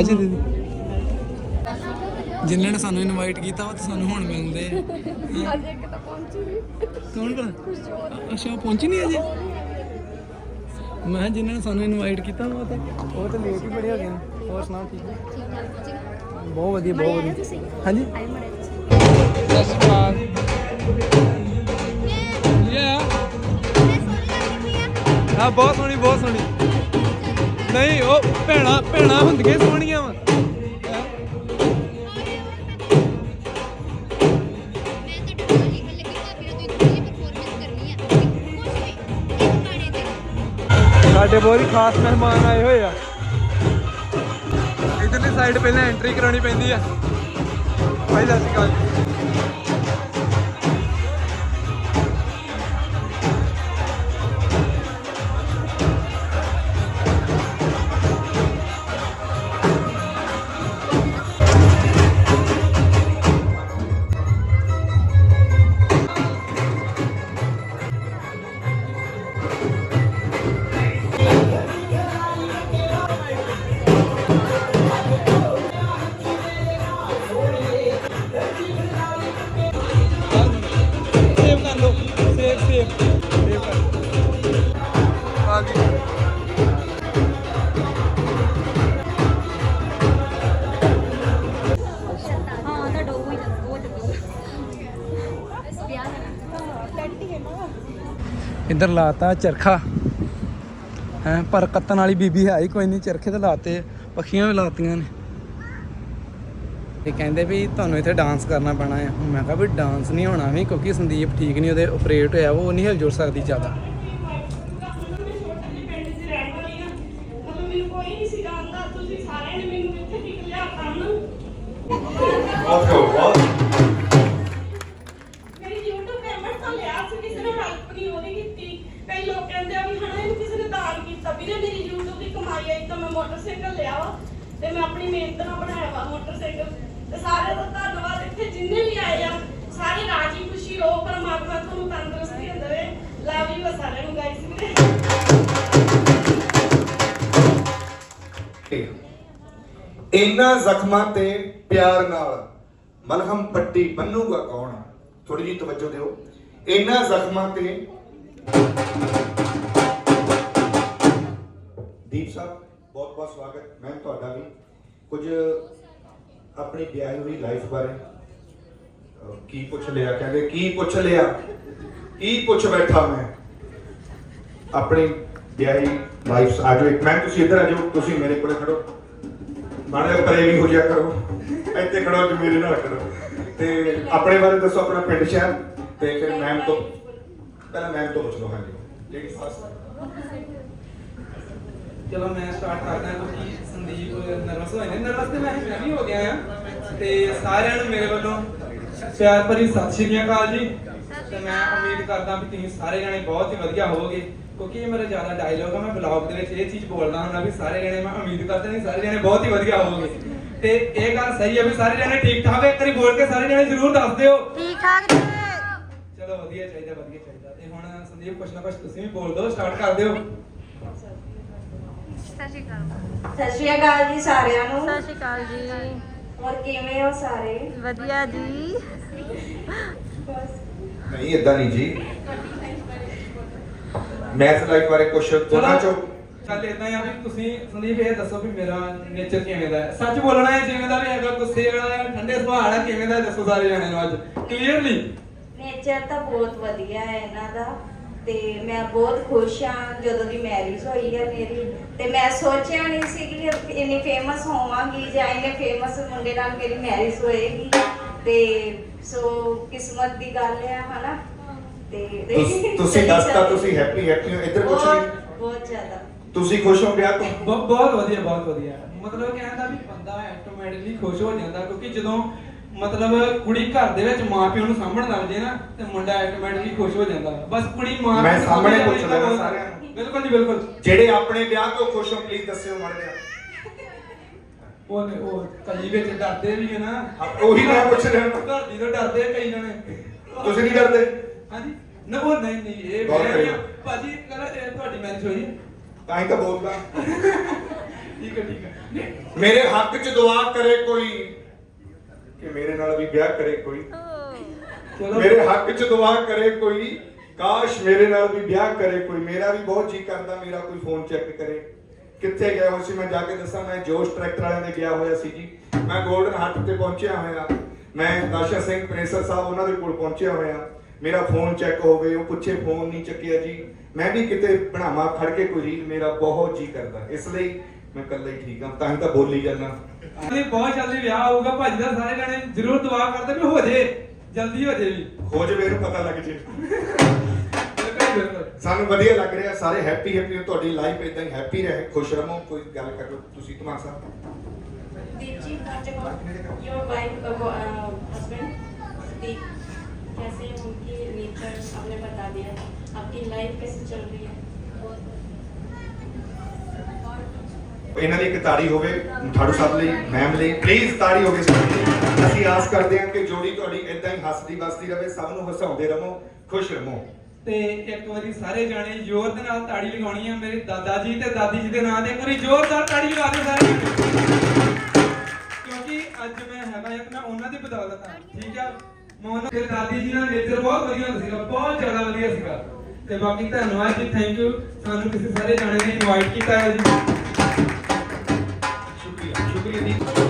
ਦੀਦੀ। ਜਿਨ੍ਹਾਂ ਨੇ ਸਾਨੂੰ ਇਨਵਾਈਟ ਕੀਤਾ ਉਹ ਤਾਂ ਸਾਨੂੰ ਹੁਣ ਮਿਲਦੇ ਆ। ਅੱਜ ਇੱਕ ਤਾਂ ਪਹੁੰਚੀ ਵੀ ਕੌਣ ਭਲਾ ਅੱਛਾ ਪਹੁੰਚੀ ਨਹੀਂ ਅਜੇ? ਮੈਂ ਕਿਹਾ ਜਿਨ੍ਹਾਂ ਨੇ ਸਾਨੂੰ ਇਨਵਾਈਟ ਕੀਤਾ ਉਹ ਤਾਂ ਉਹ ਤਾਂ ਲੇਟ ਹੀ ਬੜੇ ਹੋ ਗਏ ਨੇ। ਹੋਰ ਸੁਣਾਓ ਠੀਕ ਹੈ? ਬਹੁਤ ਵਧੀਆ ਬਹੁਤ ਵਧੀਆ। ਹਾਂਜੀ? ਸਤਿ ਸ਼੍ਰੀ ਅਕਾਲ ਯਾ ਹਾਂ ਬਹੁਤ ਸੋਹਣੀ ਬਹੁਤ ਸੋਹਣੀ। ਨਹੀਂ ਉਹ ਭੈਣਾ ਭੈਣਾ ਹੁੰਦੀਆਂ ਸੋਹਣੀਆਂ ਵਾ। ਸਾਡੇ ਬਹੁਤ ਹੀ ਖਾਸ ਮਹਿਮਾਨ ਆਏ ਹੋਏ ਆ। ਇਧਰਲੀ ਸਾਈਡ ਪਹਿਲਾਂ ਐਂਟਰੀ ਕਰਾਉਣੀ ਪੈਂਦੀ ਆ। ਭਾਈ ਸਤਿ ਸ਼੍ਰੀ ਅਕਾਲ ਇੱਧਰ ਲਾਤਾ ਚਰਖਾ। ਹੈ, ਪਰ ਕੱਤਣ ਵਾਲੀ ਬੀਬੀ ਹੈ ਹੀ ਕੋਈ ਨਹੀਂ, ਚਰਖੇ ਤੇ ਲਾਤੇ, ਪੱਖੀਆਂ ਵੀ ਲਾਤੀਆਂ ਨੇ। ਇਹ ਕਹਿੰਦੇ ਵੀ ਤੁਹਾਨੂੰ ਇੱਥੇ ਡਾਂਸ ਕਰਨਾ ਪੈਣਾ ਹੈ ਮੈਂ ਕਿਹਾ ਵੀ ਡਾਂਸ ਨਹੀਂ ਹੋਣਾ ਵੀ, ਕਿਉਂਕਿ ਸੰਦੀਪ ਠੀਕ ਨਹੀਂ, ਉਹਦੇ ਆਪਰੇਟ ਹੋਇਆ, ਉਹ ਨਹੀਂ ਹਿਲ ਜੁਲ ਸਕਦੀ ਜ਼ਿਆਦਾ। ਲਵ ਯੂ ਸਾਰਿਆਂ ਨੂੰ ਗਾਇਸ ਵੀਰੇ ਇਹਨਾਂ ਜ਼ਖਮਾਂ ਤੇ ਪਿਆਰ ਨਾਲ ਮਲਹਮ ਪੱਟੀ ਬੰਨੂਗਾ ਕੌਣ? ਥੋੜੀ ਜਿਹੀ ਤਵੱਜੋ ਦਿਓ। ਇਹਨਾਂ ਜ਼ਖਮਾਂ ਤੇ ਦੀਪ ਸਾਹਿਬ ਬਹੁਤ ਬਹੁਤ ਸਵਾਗਤ। ਮੈਂ ਤੁਹਾਡਾ ਵੀ ਕੁਝ ਆਪਣੀ ਵਿਆਹੀ ਹੋਈ ਲਾਈਫ ਬਾਰੇ ਅਹ, ਕੀ ਪੁੱਛ ਲਿਆ? ਕਹਿੰਦੇ ਕੀ ਪੁੱਛ ਲਿਆ? ਕੀ ਪੁੱਛ ਬੈਠਾ ਮੈਂ? ਆਪਣੀ ਵਿਆਹੀ ਲਾਈਫ ਆਜੋ ਇੱਕ। ਮੈਂ ਤੁਸੀਂ ਇੱਧਰ ਆਜੋ ਤੁਸੀਂ ਮੇਰੇ ਕੋਲੇ ਖੜੋ। ਮਾੜੇ ਪਰੇ ਹੋ ਜਾ ਕਰੋ। ਇੱਥੇ ਖੜੋ ਤੇ ਮੇਰੇ ਨਾਲ ਖੜੋ। ਤੇ ਆਪਣੇ ਬਾਰੇ ਦੱਸੋ, ਆਪਣਾ ਪਿੰਡ ਸ਼ਹਿਰ। ਤੇ ਫਿਰ ਮੈਮ ਤੋਂ ਪਹਿਲਾਂ ਮੈਮ ਤੋਂ ਪੁੱਛ ਲਓ, ਹਾਂਜੀ। ਲੇਡੀ ਫਸਟ ਚਲੋ, ਮੈਂ ਸਟਾਰਟ ਕਰਦਾ ਕਿਉਂਕਿ ਸੰਦੀਪ ਨਰਵਸ ਹੋਏ ਨੇ। ਨਰਵਸ ਤੇ ਮੈਂ ਵੀ ਹੋ ਗਿਆ ਆ। ਤੇ ਸਾਰਿਆਂ ਨੂੰ ਮੇਰੇ ਵੱਲੋਂ ਪਿਆਰ ਭਰੀ ਸਤਿ ਸ਼੍ਰੀ ਅਕਾਲ ਜੀ। ਤੇ ਮੈਂ ਕਰਦਾ ਵੀ ਤੁਸੀਂ ਸਾਰੇ ਜਣੇ ਬਹੁਤ ਹੀ ਵਧੀਆ ਹੋਵੋਗੇ ਕਿਉਂਕਿ ਇਹ ਮੇਰਾ ਜ਼ਿਆਦਾ ਡਾਇਲੋਗ ਆ ਮੈਂ ਬਲੌਗ ਦੇ ਵਿੱਚ ਇਹ ਚੀਜ਼ ਬੋਲਦਾ ਹੁੰਦਾ ਵੀ ਸਾਰੇ ਜਣੇ ਮੈਂ ਉਮੀਦ ਕਰਦਾ ਨਹੀਂ ਸਾਰੇ ਜਣੇ ਬਹੁਤ ਹੀ ਵਧੀਆ ਹੋਵੋਗੇ। ਤੇ ਇਹ ਗੱਲ ਸਹੀ ਹੈ ਵੀ ਸਾਰੇ ਜਣੇ ਠੀਕ ਠਾਕ ਹੈ ਇੱਕ ਵਾਰੀ ਬੋਲ ਕੇ ਸਾਰੇ ਜਣੇ ਜ਼ਰੂਰ ਦੱਸ ਦਿਓ। ਠੀਕ ਠਾਕ ਜੀ। ਚਲੋ ਵਧੀਆ ਚਾਹੀਦਾ ਵਧੀਆ ਚਾਹੀਦਾ। ਤੇ ਹੁਣ ਸੰਦੀਪ ਕੁਛ ਨਾ ਕੁਛ ਤੁਸੀਂ ਵੀ ਬੋਲ ਦਿਓ ਸਟਾਰਟ ਕਰ ਦਿਓ। ਸਤਿ ਸ਼੍ਰੀ ਅਕਾਲ। ਸਤਿ ਸ਼੍ਰੀ ਅਕਾਲ ਜੀ ਸਾਰਿਆਂ ਨੂੰ। ਸਤਿ ਸ਼੍ਰੀ ਅਕਾਲ ਜੀ। ਹੋਰ ਕਿਵੇਂ ਹੋ ਸਾਰੇ? ਵਧੀਆ ਜੀ। ਨਹੀਂ ਇਦਾਂ ਨਹੀਂ ਜੀ। ਮੈਥ ਲਾਈਫ ਬਾਰੇ ਕੁਝ ਦੋਨਾਂ ਚੋਂ ਚੱਲ ਇਦਾਂ ਆ ਵੀ ਤੁਸੀਂ ਸੰਦੀਪ ਇਹ ਦੱਸੋ ਵੀ ਮੇਰਾ ਨੇਚਰ ਕਿਵੇਂ ਦਾ ਹੈ। ਸੱਚ ਬੋਲਣਾ ਹੈ ਜਿਵੇਂ ਦਾ ਵੀ ਹੈਗਾ ਗੁੱਸੇ ਵਾਲਾ ਹੈ, ਠੰਡੇ ਸੁਭਾਅ ਵਾਲਾ ਕਿਵੇਂ ਦਾ ਹੈ, ਦੱਸੋ ਸਾਰੇ ਜਣੇ ਨੂੰ ਅੱਜ। ਕਲੀਅਰਲੀ ਨੇਚਰ ਤਾਂ ਬਹੁਤ ਵਧੀਆ ਹੈ ਇਹਨਾਂ ਦਾ। ਤੇ ਮੈਂ ਬਹੁਤ ਖੁਸ਼ ਹਾਂ ਜਦੋਂ ਦੀ ਮੈਰਿਜ ਹੋਈ ਹੈ ਮੇਰੀ। ਤੇ ਮੈਂ ਸੋਚਿਆ ਨਹੀਂ ਸੀ ਕਿ ਇੰਨੀ ਫੇਮਸ ਹੋਵਾਂਗੀ ਜਾਂ ਇੰਨੇ ਫੇਮਸ ਮੁੰਡੇ ਨਾਲ ਮੇਰੀ ਮੈਰਿਜ ਹੋਏਗੀ। ਤੇ ਸੋ ਕਿਸਮਤ ਦੀ ਗੱਲ ਹੈ ਹਨਾ? ਤੇ ਤੁਸ- ਤੁਸੀਂ ਦੱਸਤਾ ਤੁਸੀਂ ਹੈਪੀ ਹੈਪੀ ਹੋ ਇੱਧਰ ਪੁੱਛ ਬਹੁਤ ਲਈ। ਬਹੁਤ ਜ਼ਿਆਦਾ। ਤੁਸੀਂ ਖੁਸ਼ ਹੋ ਵਿਆਹ ਤੋਂ ਬਹੁਤ ਵਧੀਆ ਬਹੁਤ ਵਧੀਆ। ਮਤਲਬ ਕਹਿੰਦਾ ਵੀ ਬੰਦਾ ਆਟੋਮੈਟਿਕਲੀ ਖੁਸ਼ ਹੋ ਜਾਂਦਾ ਕਿਉਂਕਿ ਜਦੋਂ ਮਤਲਬ ਕੁੜੀ ਘਰ ਦੇ ਵਿੱਚ ਮਾਂ ਪਿਓ ਨੂੰ ਸਾਂਭਣ ਲੱਗ ਜੇ ਨਾ ਤੇ ਮੁੰਡਾ ਆਟੋਮੈਟਿਕਲੀ ਖੁਸ਼ ਹੋ ਜਾਂਦਾ। ਬਸ ਕੁੜੀ ਮਾਂ ਮੈਂ ਸਾਹਮਣੇ ਪੁੱਛ ਲੈਣਾ ਸਾਰਿਆਂ ਨੂੰ। ਬਿਲਕੁਲ ਜੀ ਬਿਲਕੁਲ। ਜਿਹੜੇ ਆਪਣੇ ਵਿਆਹ ਤੋਂ ਖੁਸ਼ ਹੋ ਪਲੀਜ਼ ਦੱਸਿਓ ਮੜ ਜਿਹਾ। ਉਹ ਉਹ ਕਈ ਵਿੱਚ ਡਰਦੇ ਵੀ ਹੈ ਨਾ। ਉਹੀ ਮੈਂ ਪੁੱਛ ਰਿਹਾ। ਘਰ ਦੀ ਤੋਂ ਡਰਦੇ ਆ ਕਈ ਜਣੇ। ਤੁਸੀਂ ਨਹੀਂ ਡਰਦੇ? ਹਾਂਜੀ। ਨਾ ਉਹ ਨਹੀਂ ਨਹੀਂ ਇਹ ਬਹੁਤ ਆ। ਭਾਜੀ ਕਹਿੰਦਾ ਇਹ ਤੁਹਾਡੀ ਮੈਰਿਜ ਹੋਈ ਹੈ? ਤਾਂ ਹੀ ਤਾਂ ਬੋਲਦਾ। ਠੀਕ ਹੈ ਠੀਕ ਹੈ। ਨਹੀਂ, ਮੇਰੇ ਹੱਕ 'ਚ ਦੁਆ ਕਰੇ ਕੋਈ। ਕਿ ਮੇਰੇ ਨਾਲ ਵੀ ਵਿਆਹ ਕਰੇ ਕੋਈ। ਚਲੋ। ਮੇਰੇ ਹੱਕ 'ਚ ਦੁਆ ਕਰੇ ਕੋਈ। ਕਾਸ਼ ਮੇਰੇ ਨਾਲ ਵੀ ਵਿਆਹ ਕਰੇ ਕੋਈ। ਮੇਰਾ ਵੀ ਬਹੁਤ ਜੀ ਕਰਦਾ ਮੇਰਾ ਕੋਈ ਫੋਨ ਚੈੱਕ ਕਰੇ। ਕਿੱਥੇ ਗਿਆ ਹੋਇਆ ਸੀ? ਮੈਂ ਜਾ ਕੇ ਦੱਸਾਂ ਮੈਂ ਜੋਸ਼ ਟਰੈਕਟਰ ਵਾਲਿਆਂ ਦੇ ਗਿਆ ਹੋਇਆ ਸੀ ਜੀ। ਮੈਂ 골ਡਨ ਹੱਟ ਤੇ ਪਹੁੰਚਿਆ ਹੋਇਆ। ਮੈਂ ਦਾਸ਼ਾ ਸਿੰਘ ਪ੍ਰੇਸਰ ਸਾਹਿਬ ਉਹਨਾਂ ਦੇ ਕੋਲ ਪਹੁੰਚਿਆ ਹੋਇਆ। ਮੇਰਾ ਫੋਨ ਚੈੱਕ ਹੋ ਗਏ ਉਹ ਪੁੱਛੇ ਫੋਨ ਨਹੀਂ ਚੱਕਿਆ ਜੀ? ਮੈਂ ਵੀ ਕਿਤੇ ਬਣਾਵਾ ਖੜ ਕੇ ਕੋਈ ਰੀਲ ਮੇਰਾ ਬਹੁਤ ਜੀ ਕਰਦਾ। ਇਸ ਲਈ ਮੈਂ ਇਕੱਲਾ ਹੀ ਠੀਕ ਹਾਂ। ਤਾਂ ਹੀ ਤਾਂ ਬੋਲੀ ਜਾਂਦਾ। ਜੀ ਬਹੁਤ ਜਲਦੀ ਵਿਆਹ ਹੋਊਗਾ ਭਾਜੀ ਦਾ ਸਾਰੇ ਜਣੇ ਜ਼ਰੂਰ ਦੁਆ ਕਰਦੇ ਵੀ ਹੋ ਜੇ। ਜਲਦੀ ਹੋ ਜੇ ਵੀ। ਹੋ ਜਾਵੇ ਇਹਨੂੰ ਪਤਾ ਲੱਗ ਜੇ। ਸਾਨੂੰ ਵਧੀਆ ਲੱਗ ਰਿਹਾ ਸਾਰੇ ਹੈਪੀ ਹੈਪੀ ਤੁਹਾਡੀ ਲਾਈਫ ਇਦਾਂ ਹੀ ਹੈਪੀ ਰਹੇ ਖੁਸ਼ ਰਹੋ ਕੋਈ ਗੱਲ ਕਰ ਲਓ ਤੁਸੀਂ Dhaman Sahib Deep ji your wife husband Deep कैसे हैं उनकी नेचर आपने बता दिया आपकी लाइफ कैसे चल रही है ਇਹਨਾਂ ਦੀ ਇੱਕ ਤਾੜੀ ਹੋਵੇ ਠਾੜੂ ਸਾਹਿਬ ਲਈ ਮੈਮ ਲਈ ਪਲੀਜ਼ ਤਾੜੀ ਹੋਵੇ ਸਭ ਲਈ ਅਸੀਂ ਆਸ ਕਰਦੇ ਹਾਂ ਕਿ ਜੋੜੀ ਤੁਹਾਡੀ ਇਦਾਂ ਹੀ ਹੱਸਦੀ ਵਸਦੀ ਰਹੇ ਸਭ ਨੂੰ ਹਸਾਉਂਦੇ ਰਹੋ ਖੁਸ਼ ਰਹੋ ਤੇ ਇੱਕ ਵਾਰੀ ਸਾਰੇ ਜਾਣੇ ਜ਼ੋਰ ਦੇ ਨਾਲ ਤਾੜੀ ਲਗਾਉਣੀ ਹੈ ਮੇਰੇ ਦਾਦਾ ਜੀ ਤੇ ਦਾਦੀ ਜੀ ਦੇ ਨਾਂ ਤੇ। ਇੱਕ ਜ਼ੋਰਦਾਰ ਤਾੜੀ ਲਗਾ ਦਿਓ ਸਾਰੇ। ਕਿਉਂਕਿ ਅੱਜ ਮੈਂ ਹੈਗਾ ਇੱਕ, ਮੈਂ ਉਹਨਾਂ ਦੀ ਬਦੌਲਤ ਹਾਂ ਠੀਕ ਆ? ਮੈਂ ਉਹਨਾਂ ਦਾਦੀ ਜੀ ਨਾਲ ਨੇਚਰ ਬਹੁਤ ਵਧੀਆ ਹੁੰਦਾ ਸੀਗਾ, ਬਹੁਤ ਜ਼ਿਆਦਾ ਵਧੀਆ ਸੀਗਾ। ਤੇ ਬਾਕੀ ਧੰਨਵਾਦ ਜੀ ਥੈਂਕ ਯੂ ਸਾਨੂੰ ਕਿਸੇ ਸਾਰੇ ਜਾਣੇ ਨੇ ਇਨਵਾਈਟ ਕੀਤਾ ਹੈ ਜੀ। ਸ਼ੁਕਰੀਆ ਸ਼ੁਕਰੀਆ ਜੀ।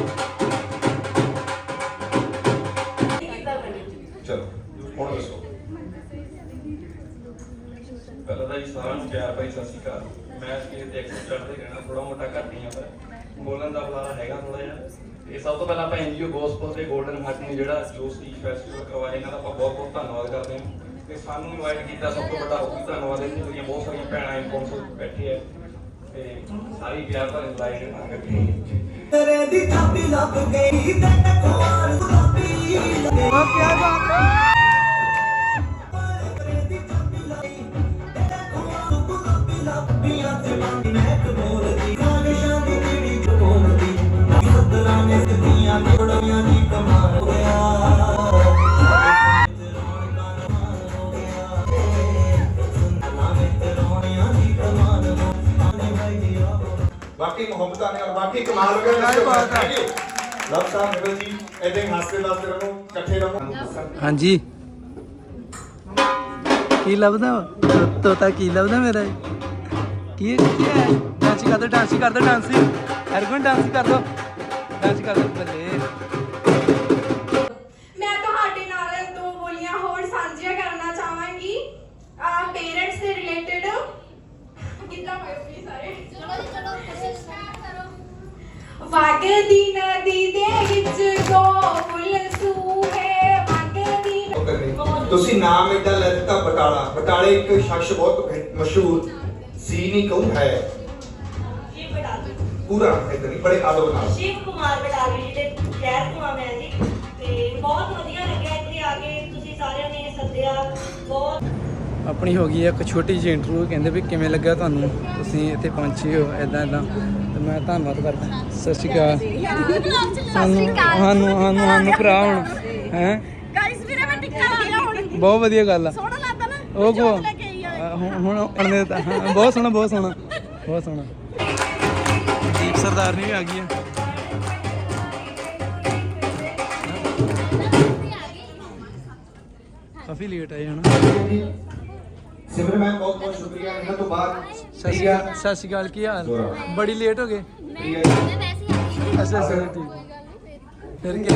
ਸਾਰਿਆਂ ਨੂੰ ਪਿਆਰ ਭਾਈ ਸਤਿ ਸ਼੍ਰੀ ਅਕਾਲ। ਮੈਂ ਸਟੇਜ ਤੇ ਐਕਸੈਪਟ ਚੜ੍ਹਦੇ ਰਹਿਣਾ ਥੋੜਾ ਮੋਟਾ ਘੱਟ ਹੀ ਆ ਪਰ ਬੋਲਣ ਦਾ ਬੁਲਾਰਾ ਹੈਗਾ ਥੋੜਾ ਜਿਹਾ। ਤੇ ਸਭ ਤੋਂ ਪਹਿਲਾਂ ਆਪਾਂ ਐਨਜੀਓ ਗੋਸਪਲ ਤੇ 골ਡਨ ਹਾਰਟ ਨੇ ਜਿਹੜਾ ਜੋ ਸਟੀਚ ਫੈਸਟੀਵਲ ਕਰਵਾਇਆ ਇਹਨਾਂ ਦਾ ਆਪਾਂ ਬਹੁਤ ਬਹੁਤ ਧੰਨਵਾਦ ਕਰਦੇ ਹਾਂ। ਤੇ ਸਾਨੂੰ ਇਨਵਾਈਟ ਕੀਤਾ ਸਭ ਤੋਂ ਵੱਡਾ ਵੀ ਧੰਨਵਾਦ ਹੈ ਜਿਹੜੀਆਂ ਬਹੁਤ ਸਾਰੀਆਂ ਭੈਣਾਂ ਇਹ ਕੌਂਸਲ ਬੈਠੇ ਆ ਤੇ ਸਾਰੀ ਪਿਆਰ ਭਰੇ ਲਾਈਨ ਨਾਲ ਕਰਕੇ ਤੇਰੇ ਦੀ ਚਾਬੀ ਲੱਭ ਗਈ ਤੇ ਕੋਲ ਗੁਲਾਬੀ ਲੱਗੇ। ਕੀ ਬਾਤ ਹੈ। ਜੋੜੀਆਂ ਦੀ ਕਮਾਲ ਆਹੋ ਬਾਕੀ ਮੁਹੱਬਤਾਂ ਨੇ ਔਰ ਬਾਕੀ ਕਮਾਲ ਹੋ ਗਿਆ ਕਿਆ ਬਾਤ ਹੈ। ਲਵ ਸਾਹਿਬ ਮਿਲੋ ਜੀ ਐਦਾਂ ਹੀ ਹੱਸਦੇ ਵਸਦੇ ਰਹੋ ਇਕੱਠੇ ਰਹੋ। ਹਾਂਜੀ। ਕੀ ਲੱਭਦਾ ਤੋਤਾ ਕੀ ਲੱਭਦਾ ਮੇਰਾ? ਕੀ ਹੈ ਕੀ ਹੈ? ਡਾਂਸ ਕਰ ਦੋ ਡਾਂਸ ਕਰ ਦੋ ਡਾਂਸ ਹਰਗੁਣ ਡਾਂਸ ਕਰ ਕਰ ਦੋ ਬੱਲੇ ਮੈਂ ਤੁਹਾਡੇ ਨਾਲ ਦੋ ਬੋਲੀਆਂ ਹੋਰ ਸਾਂਝੀਆਂ ਕਰਨਾ ਚਾਹਾਂਗੀ। ਆ ਪੇਰੈਂਟਸ ਦੇ ਰਿਲੇਟਡ ਕਿੱਦਾਂ ਹੋਏ ਪਲੀਜ਼ ਸਾਰੇ? ਵਗਦੀ ਨਦੀ ਦੇ ਵਿੱਚ ਗੋਲ ਸੂਹੇ ਵਗਦੀ ਉਹ ਕਰਨੀ। ਤੁਸੀਂ ਨਾਮ ਇਦਾਂ ਲੈ ਦਿੱਤਾ ਬਟਾਲਾ। ਬਟਾਲੇ ਇੱਕ ਸ਼ਖਸ ਬਹੁਤ ਮਸ਼ਹੂਰ ਸੀ ਨਹੀਂ ਕਹੂੰ ਹੈ। ਪੂਰਾ ਇਦਾਂ ਨਹੀਂ ਬੜੇ ਆਦਬ ਨਾਲ। ਸ਼ਿਵ ਕੁਮਾਰ ਬਟਾਲੀ ਜੀ ਦੇ ਸ਼ਹਿਰ ਤੋਂ ਆ ਮੈਂ ਜੀ ਤੇ ਬਹੁਤ ਵਧੀਆ ਲੱਗਿਆ ਇੱਥੇ ਆ ਕੇ ਤੁਸੀਂ ਸਾਰਿਆਂ ਨੇ ਸੱਦਿਆ ਬਹੁਤ ਆਪਣੀ ਹੋ ਗਈ ਇੱਕ ਛੋਟੀ ਜਿਹੀ ਇੰਟਰਵਿਊ ਕਹਿੰਦੇ ਵੀ ਕਿਵੇਂ ਲੱਗਾ ਤੁਹਾਨੂੰ? ਤੁਸੀਂ ਇੱਥੇ ਪਹੁੰਚੇ ਹੋ ਇਦਾਂ ਇਦਾਂ ਤੇ ਮੈਂ ਧੰਨਵਾਦ ਕਰਦਾ। ਸਤਿ ਸ਼੍ਰੀ ਅਕਾਲ। ਸਾਨੂੰ ਸਾਨੂੰ ਸਾਨੂੰ ਸਾਨੂੰ ਭਰਾ ਹੁਣ ਹੈ? ਗਾਇਸ ਵੀਰੇ ਮੈਂ ਟਿੱਕਾ ਲਾ ਲਿਆ ਹੁਣ। ਬਹੁਤ ਵਧੀਆ ਗੱਲ ਆ। ਸੋਹਣਾ ਲੱਗਦਾ ਨਾ ਉਹ ਕੋ ਹੁਣ ਹੁਣ ਬਹੁਤ ਸੋਹਣਾ ਬਹੁਤ ਸੋਹਣਾ। ਬਹੁਤ ਸੋਹਣਾ। ਦੀਪ ਸਰਦਾਰ ਨੇ ਵੀ ਆ ਗਈ ਹੈ ਕਾਫੀ ਲੇਟ ਆਏ ਹਨ ਸਿਮਰਨ ਮੈਮ ਬਹੁਤ ਬਹੁਤ ਸ਼ੁਕਰੀਆ ਇਹਨਾਂ ਤੋਂ ਬਾਅਦ ਸਤਿ ਸ਼੍ਰੀ ਅਕਾਲ ਸਤਿ ਸ਼੍ਰੀ ਅਕਾਲ ਕੀ ਹਾਲ ਬੜੀ ਲੇਟ ਹੋ ਗਏ ਅੱਛਾ ਅੱਛਾ ਠੀਕ ਫਿਰ ਕੀ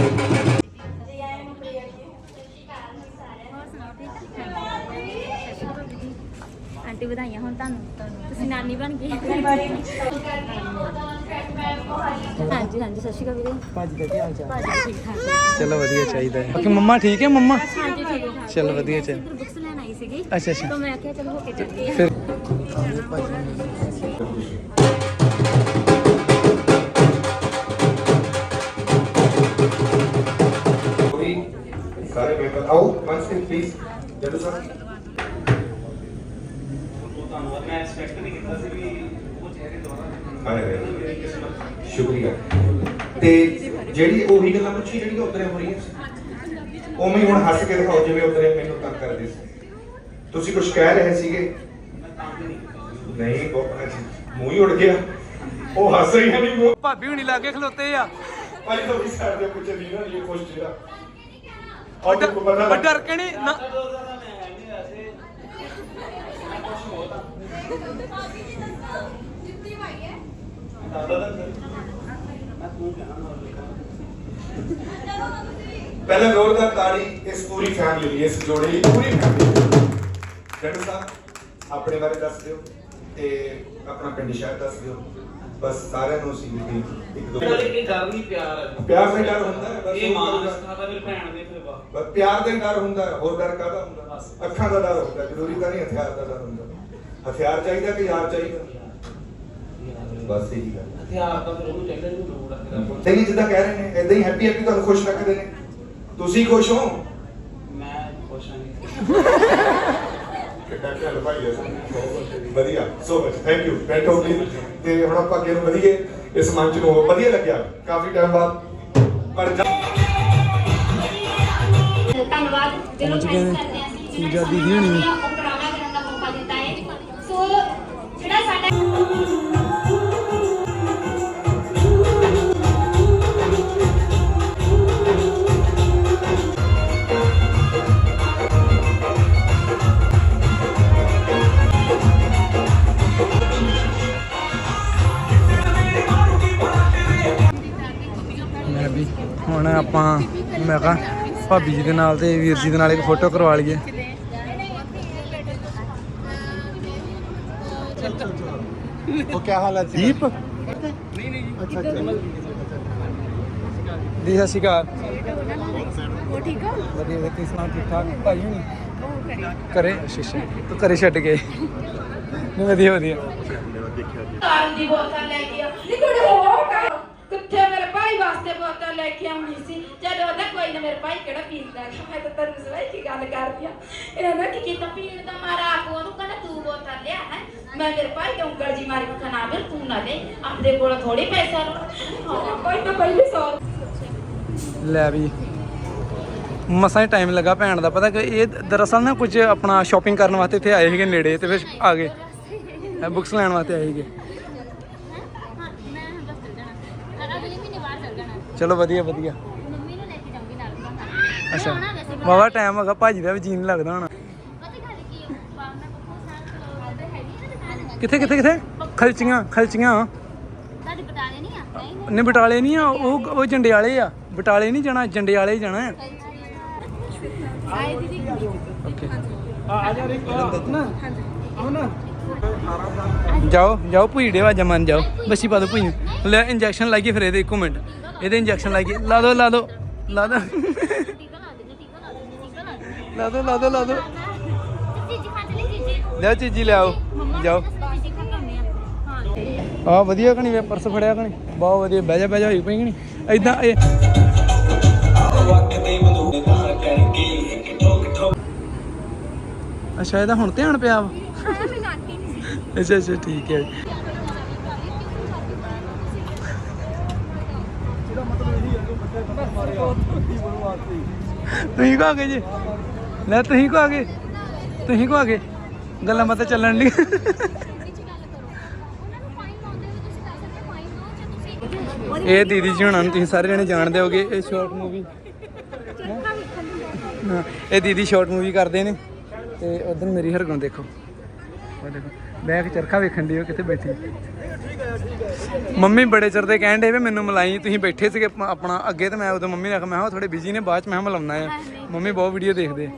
ਆਂਟੀ ਵਧਾਈਆਂ ਹੁਣ ਤੁਹਾਨੂੰ ਤੁਸੀਂ ਨਾਨੀ ਬਣ ਗਏ। ਹਾਂਜੀ ਹਾਂਜੀ ਸਤਿ ਸ਼੍ਰੀ ਅਕਾਲ ਵੀਰੇ। ਭਾਜੀ ਦਾ ਕੀ ਹਾਲ ਚਾਲ? ਭਾਜੀ ਠੀਕ ਠਾਕ। ਚਲੋ ਵਧੀਆ ਚਾਹੀਦਾ ਹੈ। ਬਾਕੀ ਮੰਮਾ ਠੀਕ ਹੈ ਮੰਮਾ? ਹਾਂਜੀ ਠੀਕ ਠਾਕ ਚਲੋ ਵਧੀਆ ਚੱਲ ਬੁੱਕਸ ਲੈਣ ਆਈ ਸੀਗੀ ਅੱਛਾ ਅੱਛਾ। ਤਾਂ ਮੈਂ ਕਿਹਾ ਚਲੋ ਹੋ ਕੇ ਚੱਲਦੇ ਆ ਫਿਰ ਵੀ ਸਾਰੇ ਮੈਂਬਰ ਆਓ ਵਨ ਸਕਿੰਡ ਪਲੀਜ਼ ਜੱਦੂ ਸਰ ਬਹੁਤ ਧੰਨਵਾਦ ਮੈਂ ਐਕਸਪੈਕਟ ਨਹੀਂ ਕੀਤਾ ਸੀ ਵੀ ਉਹ ਚਿਹਰੇ ਦੁਆਰਾ ਹਾਏ ਹਾਏ ਸ਼ੁਕਰੀਆ। ਤੇ ਜਿਹੜੀ ਉਹੀ ਗੱਲਾਂ ਪੁੱਛੀ ਜਿਹੜੀ ਉਤਰੇ ਹੋ ਰਹੀਆਂ ਸੀ। ਉਵੇਂ ਹੀ ਹੁਣ ਹੱਸ ਕੇ ਦਿਖਾਓ ਜਿਵੇਂ ਉਤਰੇ ਮੈਨੂੰ ਤੰਗ ਕਰਦੇ ਸੀ। ਤੁਸੀਂ ਕੁਝ ਕਹਿ ਰਹੇ ਸੀਗੇ? ਨਹੀਂ ਬਹੁਤ ਅੱਛੀ ਮੂੰਹ ਹੀ ਉੜ ਗਿਆ। ਉਹ ਹੱਸ ਰਹੀ ਹੈ ਨਹੀਂ ਉਹ ਭਾਬੀ ਹੁਣੀ ਲਾਗੇ ਖਲੋਤੇ ਆ। ਭਾਈ ਤੋਂ ਵੀ ਸਾਈਡ ਦੇ ਕੁਝ ਨਹੀਂ ਨਾ ਇਹ ਖੁਸ਼ ਜਿਹੜਾ। ਕੋ ਡਰ ਕੇ ਨਹੀਂ ਨਾ ਪਹਿਲਾਂ ਜ਼ੋਰਦਾਰ ਤਾੜੀ ਇਸ ਪੂਰੀ ਫੈਮਿਲੀ ਲਈ ਇਸ ਜੋੜੇ ਲਈ ਪੂਰੀ ਫੈਮਿਲੀ ਜੱਟ ਸਾਹਿਬ ਆਪਣੇ ਬਾਰੇ ਦੱਸ ਦਿਓ ਤੇ ਆਪਣਾ ਪਿੰਡ ਸ਼ਹਿਰ ਦੱਸ ਦਿਓ। ਬਸ ਸਾਰਿਆਂ ਨੂੰ ਅਸੀਂ ਵੀ ਇੱਕ ਦੋ ਇਹ ਡਰ ਨਹੀਂ ਪਿਆਰ ਹੈ ਪਿਆਰ ਦਾ ਡਰ ਹੁੰਦਾ ਹੈ, ਬਸ ਇਹ ਮਾਂ ਉਹ ਨੇ ਸਿਖਾਤਾ ਫਿਰ ਭੈਣ ਨੇ ਫਿਰ ਬਸ ਪਿਆਰ ਦਾ ਡਰ ਹੁੰਦਾ ਹੈ, ਹੋਰ ਡਰ ਕਾਹਦਾ ਹੁੰਦਾ? ਅੱਖਾਂ ਦਾ ਡਰ ਹੁੰਦਾ ਜ਼ਰੂਰੀ ਤਾਂ ਨਹੀਂ ਹਥਿਆਰ ਦਾ ਡਰ ਹੁੰਦਾ। ਹਥਿਆਰ ਚਾਹੀਦਾ ਕਿ ਯਾਰ ਚਾਹੀਦਾ? ਬਸ ਇਹੀ ਗੱਲ ਹੈ। ਹਥਿਆਰ ਤਾਂ ਫਿਰ ਉਹਨੂੰ ਚਾਹੀਦਾ ਜਿਹਨੂੰ ਲੋੜ ਹੈ ਤੇਰਾ ਤੇ ਨਹੀਂ ਜਿੱਦਾਂ ਕਹਿ ਰਹੇ ਨੇ ਇਦਾਂ ਹੀ ਹੈਪੀ ਹੈਪੀ ਤੁਹਾਨੂੰ ਖੁਸ਼ ਰੱਖਦੇ ਨੇ ਤੁਸੀਂ ਖੁਸ਼ ਹੋ ਮੈਂ ਖੁਸ਼ ਹਾਂ ਜੀ ਕਿੱਡਾ ਚੱਲ ਭਾਈ ਇਸ ਵਧੀਆ ਸੋ ਮਚ ਥੈਂਕ ਯੂ ਬੈਠੋ ਪਲੀਜ਼ ਤੇ ਹੁਣ ਆਪਾਂ ਅੱਗੇ ਨੂੰ ਵਧੀਏ ਇਸ ਮੰਚ ਨੂੰ ਵਧੀਆ ਲੱਗਿਆ ਕਾਫੀ ਟਾਈਮ ਬਾਅਦ ਪਰ ਜਾ- ਧੰਨਵਾਦ ਦਿਲੋਂ ਨੇ। ਥੈਂਕਸ ਕਰਦੇ ਹਾਂ ਅਸੀਂ ਹੋਣੀ ਵੀ। ਸਾਨੂੰ ਹੁਣ ਆਪਾਂ ਮੈਂ ਕਿਹਾ ਭਾਬੀ ਜੀ ਦੇ ਨਾਲ ਤੇ ਵੀਰ ਜੀ ਦੇ ਨਾਲ ਇੱਕ ਫੋਟੋ ਕਰਵਾ ਲਈਏ। ਉਹ ਕੀ ਹਾਲ ਹੈ ਦੀਪ? ਅੱਛਾ ਅੱਛਾ। ਦੀ ਸਤਿ ਸ਼੍ਰੀ ਅਕਾਲ। ਉਹ ਠੀਕ ਹੋ? ਵਧੀਆ ਵਧੀਆ। ਤੁਸੀਂ ਸੁਣਾਓ ਠੀਕ ਠਾਕ? ਭਾਈ ਹੁਣੀ? ਕਰੇ ਅੱਛਾ ਅੱਛਾ। ਤੂੰ ਘਰੇ ਛੱਡ ਗਏ ਨਹੀਂ ਵਧੀਆ ਵਧੀਆ। ਕਾਰਨ ਦੀ ਬੋਤਲ ਲੈ ਕੇ ਆ। ਨੀ ਕੁੜੇ ਹੋਰ ਕਰ ਕਿੱਥੇ ਭਾਈ ਵਾਸਤੇ ਬੋਤਲ ਲੈ ਕੇ ਆਉਣੀ ਸੀ। ਜਦੋਂ ਉਹਦਾ ਕੋਈ ਨਾ, ਮੇਰੇ ਭਾਈ ਕਿਹੜਾ ਪੀਂਦਾ ਗਾ। ਮੈਂ ਤਾਂ ਤੈਨੂੰ ਸਵਾਈ ਕੀ ਗੱਲ ਕਰਦੀ ਆ ਇਹ ਨਾ ਕਿ ਕਿਤਾ ਪੀਣ ਦਾ ਮਾਰਾ ਆਪ ਉਹਨੂੰ ਕਹਿੰਦਾ, ਤੂੰ ਬੋਤਲ ਲਿਆ ਹੈ। ਮੈਂ ਮੇਰੇ ਭਾਈ ਤੇ ਉਂਗਲ ਜੀ ਮਾਰੀ, ਮੈਂ ਨਾ ਫਿਰ ਤੂੰ ਨਾ ਦੇ। ਆਪਣੇ ਕੋਲ ਥੋੜੀ ਪੈਸਾ ਹਾਂ, ਕੋਈ ਤਾਂ ਪਹਿਲੇ ਸੌ। ਲੈ ਵੀ। ਮਸਾਂ ਹੀ ਟਾਈਮ ਲੱਗਾ ਭੈਣ ਦਾ। ਪਤਾ ਕਿ ਇਹ ਦਰਅਸਲ ਨਾ ਕੁਝ ਆਪਣਾ ਸ਼ਾਪਿੰਗ ਕਰਨ ਵਾਸਤੇ ਇੱਥੇ ਆਏ ਸੀਗੇ ਨੇੜੇ, ਤੇ ਫਿਰ ਆ ਗਏ। ਬੁੱਕਸ ਲੈਣ ਵਾਸਤੇ ਆਏ ਸੀਗੇ ਹਾਂ ਮੈਂ ਬਸ ਚੱਲ ਜਾਣਾ ਅਗਲੇ ਮਹੀਨੇ ਬਾਹਰ ਚੱਲ ਜਾਣਾ ਵਧੀਆ ਵਧੀਆ। ਮੰਮੀ ਨੂੰ ਲੈ ਕੇ ਜਾਊਂਗੀ ਨਾਲ ਬਾਹਰ ਅੱਛਾ। ਵੈਸੇ। ਵਾਵਾ ਟਾਈਮ ਹੈਗਾ ਭਾਜੀ ਦਾ ਵੀ ਜੀਨ ਲੱਗਦਾ ਹੋਣਾ। ਪਤਾ ਗੱਲ ਕੀ ਹੈ ਬਾਹਰ ਮੈਂ ਬੱਕੂ ਸਾਲ ਤੋਂ ਹੈਗੀ ਨਾ ਦੁਕਾਨ। ਕਿੱਥੇ ਕਿੱਥੇ ਕਿੱਥੇ? ਖਲਚੀਆਂ ਖਲਚੀਆਂ। ਤੁਹਾਡੇ ਬਟਾਲੇ ਨਹੀਂ ਆ? ਨਹੀਂ ਨੇ ਬਟਾਲੇ ਨਹੀਂ ਆ ਉਹ ਉਹ ਜੰਡਿਆਲੇ ਆ। ਬਟਾਲੇ ਨਹੀਂ ਜਾਣਾ ਜੰਡਿਆਲੇ ਹੀ। ਜਾਣਾ ਹੈ ਆਏ ਦੀਦੀ ਓਕੇ ਜਾਓ ਜਾਓ ਭੀੜੇ ਵਾ ਜਮਨ ਜਾਓ। ਬੱਸੀ ਪਾ ਦੋ ਭੂਈ ਨੂੰ। ਲੈ ਇੰਜੈਕਸ਼ਨ ਲਾਈਏ ਫਿਰ ਇਹਦੇ ਇੱਕੋ ਮਿੰਟ। ਇਹਦੇ ਇੰਜੈਕਸ਼ਨ ਲਾਈਏ ਲਾ ਦੋ ਲਾ ਦੋ ਲਾ ਦੋ। ਲਾ ਦੋ ਲਾ ਦੋ ਲਾ ਦੋ। ਚੀਜੀ ਚੀਜੀ, ਲਿਆਓ। ਜਾਓ। ਆ ਵਧੀਆ ਕਣੀ ਵੇ ਪਰਸ ਫੜਿਆ ਕਣੀ। ਬਹੁਤ ਵਧੀਆ, ਬਹਿ ਜਾ ਬਹਿ ਜਾ, ਹੋਈ ਪਈ ਕਣੀ। ਐਦਾਂ ਇਹ ਅੱਛਾ, ਇਹਦਾ ਹੁਣ ਧਿਆਨ ਪਿਆ ਵਾ। ਅੱਛਾ ਅੱਛਾ, ਠੀਕ ਹੈ। ਤੁਸੀਂ ਕੋ ਆ ਜੀ? ਲੈ ਤੁਸੀਂ ਕੋ ਆ ਤੁਸੀਂ ਕੋ ਆ ਗੱਲਾਂ ਬਾਤਾਂ ਚੱਲਣ ਲਈ ਇਹ ਦੀਦੀ ਜੀ ਹੁਣਾਂ ਨੂੰ ਤੁਸੀਂ ਸਾਰੇ ਜਣੇ ਜਾਣਦੇ ਹੋਗੇ, ਇਹ ਸ਼ਾਰਟ ਮੂਵੀ ਇਹ ਦੀਦੀ ਸ਼ਾਰਟ ਮੂਵੀ ਕਰਦੇ ਨੇ। ਤੇ ਉਧਰ ਮੇਰੀ ਹਰਗੁਣ ਦੇਖੋ। ਉਹ ਦੇਖੋ, ਬੈਗ ਚਰਖਾ ਵੇਖਣ ਦੀ ਉਹ ਕਿੱਥੇ ਬੈਠੀ? ਮੰਮੀ ਬੜੇ ਚਿਰ ਦੇ ਕਹਿਣ ਦੇ ਵੀ ਮੈਨੂੰ ਮਿਲਾਈ, ਤੁਸੀਂ ਬੈਠੇ ਸੀਗੇ ਆਪ- ਆਪਣਾ ਅੱਗੇ ਤੇ ਮੈਂ ਉਦੋਂ ਮੰਮੀ ਨੇ ਆਖਿਆ, ਮੈਂ ਕਿਹਾ ਥੋੜੇ ਬਿਜ਼ੀ ਨੇ, ਬਾਅਦ ਚ ਮੈਂ ਕਿਹਾ ਮਿਲਾਉਣਾ ਆ। ਮੰਮੀ ਬਹੁਤ ਵੀਡੀਓ ਦੇਖਦੇ।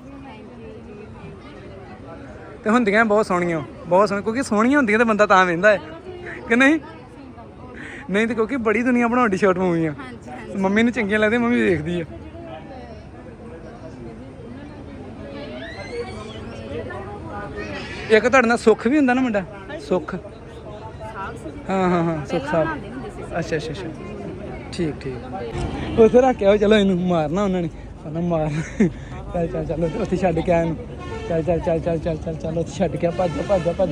ਤੇ ਹੁੰਦੀਆਂ ਬਹੁਤ ਸੋਹਣੀਆਂ ਬਹੁਤ ਸੋਹਣੀਆਂ, ਕਿਉਂਕਿ ਸੋਹਣੀਆਂ ਹੁੰਦੀਆਂ ਤੇ ਬੰਦਾ ਤਾਂ ਵੇਂਦਾ ਹੈ। ਕਿ ਨਹੀਂ? ਨਹੀਂ ਤੇ ਕਿਉਂਕਿ ਬੜੀ ਦੁਨੀਆ ਬਣਾਉਂਦੀ ਸ਼ਾਰਟ ਮੂਵੀਆਂ ਮੰਮੀ ਨੂੰ ਚੰਗੀਆਂ ਲੱਗਦੀਆਂ, ਮੰਮੀ ਦੇਖਦੀ ਆ। ਇੱਕ ਤੁਹਾਡੇ ਨਾਲ ਸੁੱਖ ਵੀ ਹੁੰਦਾ ਨਾ ਮੁੰਡਾ? ਸੁੱਖ। ਹਾਂ ਹਾਂ ਹਾਂ ਸੁੱਖ ਸਾਹਿਬ। ਅੱਛਾ ਅੱਛਾ ਅੱਛਾ। ਠੀਕ ਠੀਕ। ਉੱਥੇ ਰੱਖ ਕੇ ਆਓ ਚਲੋ ਇਹਨੂੰ ਮਾਰਨਾ ਉਹਨਾਂ ਨੇ। ਉਹਨਾਂ ਮਾਰ। ਚੱਲ ਚੱਲ ਚੱਲ ਉੱਥੇ ਛੱਡ ਕੇ ਆਇਆ ਚੱਲ ਚੱਲ ਚੱਲ ਚੱਲ ਚੱਲ ਚੱਲ ਚੱਲ ਉੱਥੇ ਛੱਡ ਕੇ ਆ, ਭੱਜ ਭੱਜ ਭੱਜ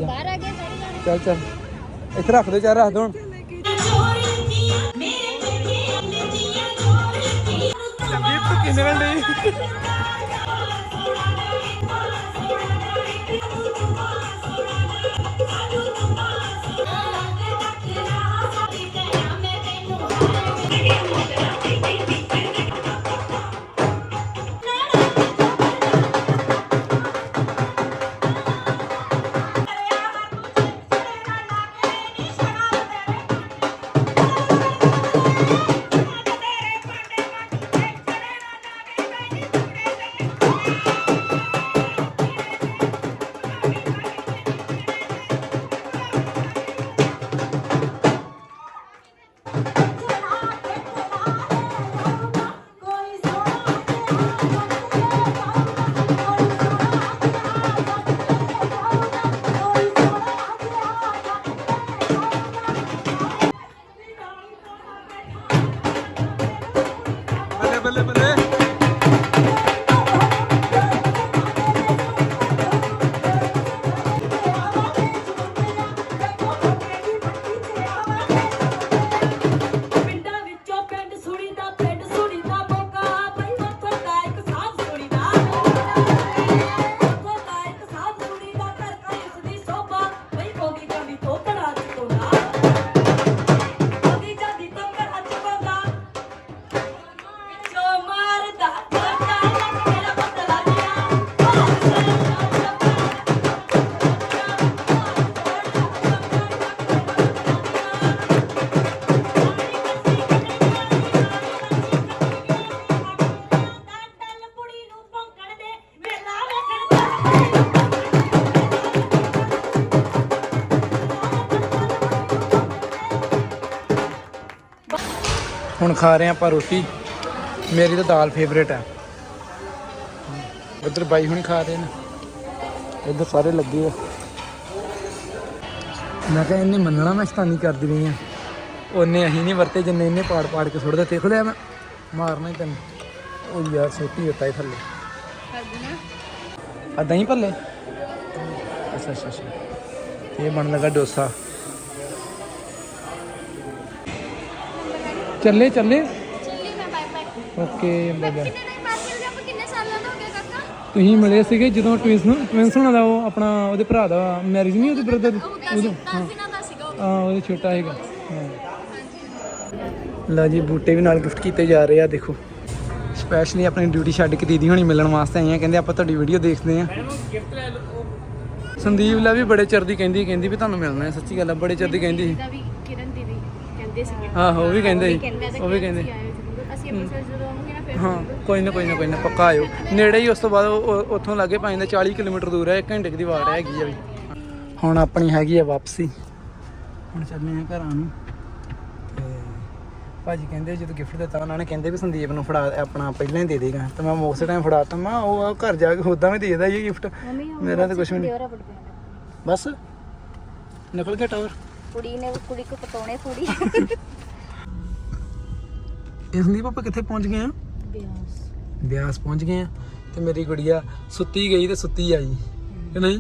ਚੱਲ ਚੱਲ। ਇੱਥੇ ਰੱਖ ਦੋ ਚਾਰ ਰੱਖ ਦੋ ਸੰਦੀਪ ਕਿੰਨੇ ਹੁਣ ਖਾ ਰਹੇ ਹਾਂ ਆਪਾਂ ਰੋਟੀ। ਮੇਰੀ ਤਾਂ ਦਾਲ ਫੇਵਰੇਟ ਹੈ। ਉਧਰ ਬਾਈ ਹੁਣੀ ਖਾ ਰਹੇ ਨੇ। ਇੱਧਰ ਸਾਰੇ ਲੱਗੇ ਆ। ਮੈਂ ਕਿਹਾ ਇਹਨੇ ਮੰਨਣਾ ਮੈਂ ਸ਼ਤਾਨੀ ਕਰਦੀ ਰਹੀ ਆ। ਉਹਨੇ ਅਸੀਂ ਨਹੀਂ ਵਰਤੇ, ਜਿੰਨੇ ਇਹਨੇ ਪਾੜ ਪਾੜ ਕੇ ਸੁੱਟਦੇ ਦੇਖ ਲਿਆ ਮੈਂ। ਮਾਰਨਾ ਹੀ ਤੈਨੂੰ। ਉਹ ਯਾਰ ਸੋਟੀ ਹੁੰਦਾ ਹੀ ਥੱਲੇ। ਆ ਦਹੀਂ ਭੱਲੇ? ਅੱਛਾ ਅੱਛਾ ਅੱਛਾ। ਇਹ ਬਣ ਲਗਾ ਡੋਸਾ। ਚੱਲੇ ਚੱਲੇ? ਚੱਲੀ ਮੈਂ bye bye okay bye bye ਕਿੰਨੇ ਟਾਈਮ ਬਾਅਦ ਮਿਲਦੇ ਆਪਾਂ ਕਿੰਨੇ ਸਾਲਾਂ ਦਾ ਹੋ ਗਿਆ ਕਾਕਾ? ਤੁਸੀਂ ਮਿਲੇ ਸੀਗੇ ਜਦੋਂ ਟਵਿੰਸ ਟਵਿੰਸ ਹੋਣਾ ਦਾ ਉਹ ਆਪਣਾ ਉਹਦੇ ਭਰਾ ਦਾ ਮੈਰਿਜ ਨਹੀਂ ਉਹਦੇ ਬ੍ਰਦਰ ਉਹ 10 10 ਦਿਨਾਂ ਦਾ ਸੀਗਾ ਉਹ। ਹਾਂ ਉਹਦੇ ਛੋਟਾ ਹੈਗਾ ਹਾਂ। ਲਓ ਜੀ ਬੂਟੇ ਵੀ ਨਾਲ ਗਿਫਟ ਕੀਤੇ ਜਾ ਰਹੇ ਆ ਦੇਖੋ। ਸਪੈਸ਼ਲੀ ਆਪਣੀ ਡਿਊਟੀ ਛੱਡ ਕੇ ਦੀਦੀ ਹੋਣੀ ਮਿਲਣ ਵਾਸਤੇ ਆਏ ਆ ਕਹਿੰਦੇ ਆਪਾਂ ਤੁਹਾਡੀ ਵੀਡੀਓ ਦੇਖਦੇ ਆ ਸੰਦੀਪ ਲਾ ਵੀ ਬੜੇ ਚਿਰ ਦੀ ਕਹਿੰਦੀ ਕਹਿੰਦੀ ਵੀ ਤੁਹਾਨੂੰ ਮਿਲਣਾ ਹੈ ਸੱਚੀ ਗੱਲ ਆ ਬੜੇ ਚਿਰ ਦੀ ਕਹਿੰਦੀ ਸੀ। ਕਹਿੰਦੇ ਸੀਗੇ। ਆਹੋ ਉਹ ਵੀ ਕਹਿੰਦੇ ਸੀ। ਉਹ ਵੀ ਕਿਹਾ ਕਹਿੰਦੇ। ਤੁਸੀਂ ਆਇਓ ਜ਼ਰੂਰ ਅਸੀਂ ਅੰਮ੍ਰਿਤਸਰ ਜਦੋਂ ਆਵਾਂਗੇ ਨਾ ਫਿਰ ਹਾਂ ਕੋਈ ਨਾ ਕੋਈ ਨਾ ਕੋਈ ਨਾ ਪੱਕਾ ਆਇਓ। ਨੇੜੇ ਹੀ ਉਸ ਤੋਂ ਬਾਅਦ ਉੱਥੋਂ ਲੱਗੇ ਪੈਂਦਾ 40 ਕਿਲੋਮੀਟਰ ਦੂਰ ਹੈ 1 ਘੰਟੇ ਕੁ ਦੀ ਵਾਟ ਹੈਗੀ ਆ ਵੀ। ਹੁਣ ਆਪਣੀ ਹੈਗੀ ਆ ਵਾਪਸੀ। ਹੁਣ ਚੱਲੇ ਆ ਘਰਾਂ ਨੂੰ। ਤੇ ਭਾਜੀ ਕਹਿੰਦੇ ਜਦੋਂ ਗਿਫਟ ਦਿੱਤਾ ਉਹਨਾਂ ਨੇ ਕਹਿੰਦੇ ਵੀ ਸੰਦੀਪ ਨੂੰ ਫੜਾ ਆਪਣਾ ਪਹਿਲਾਂ ਹੀ ਦੇ ਦੇਗਾ। ਤੇ ਮੈਂ ਉਸੇ ਟਾਈਮ ਫੜਾਤਾ ਮੈਂ ਉਹ ਘਰ ਜਾ ਕੇ ਉਦਾਂ ਵੀ ਦੇ ਦੇਦਾ ਇਹ ਗਿਫਟ ਮੇਰਾ ਤਾਂ ਕੁਝ ਵੀ ਨਹੀਂ ਬਸ। ਨਿਕਲ ਗਿਆ ਟਾਵਰ ਕੁੜੀ ਨੇ ਕੁੜੀ ਕੋ ਪਟਾਉਣੇ ਥੋੜੀ *laughs* ਇਹ ਸੰਦੀਪ ਆਪਾਂ ਕਿੱਥੇ ਪਹੁੰਚ ਗਏ ਆ? ਬਿਆਸ। ਬਿਆਸ ਪਹੁੰਚ ਗਏ ਆ ਤੇ ਮੇਰੀ ਗੁੜੀਆ ਸੁੱਤੀ ਗਈ ਤੇ ਸੁੱਤੀ ਆਈ। ਕਿ ਨਹੀਂ?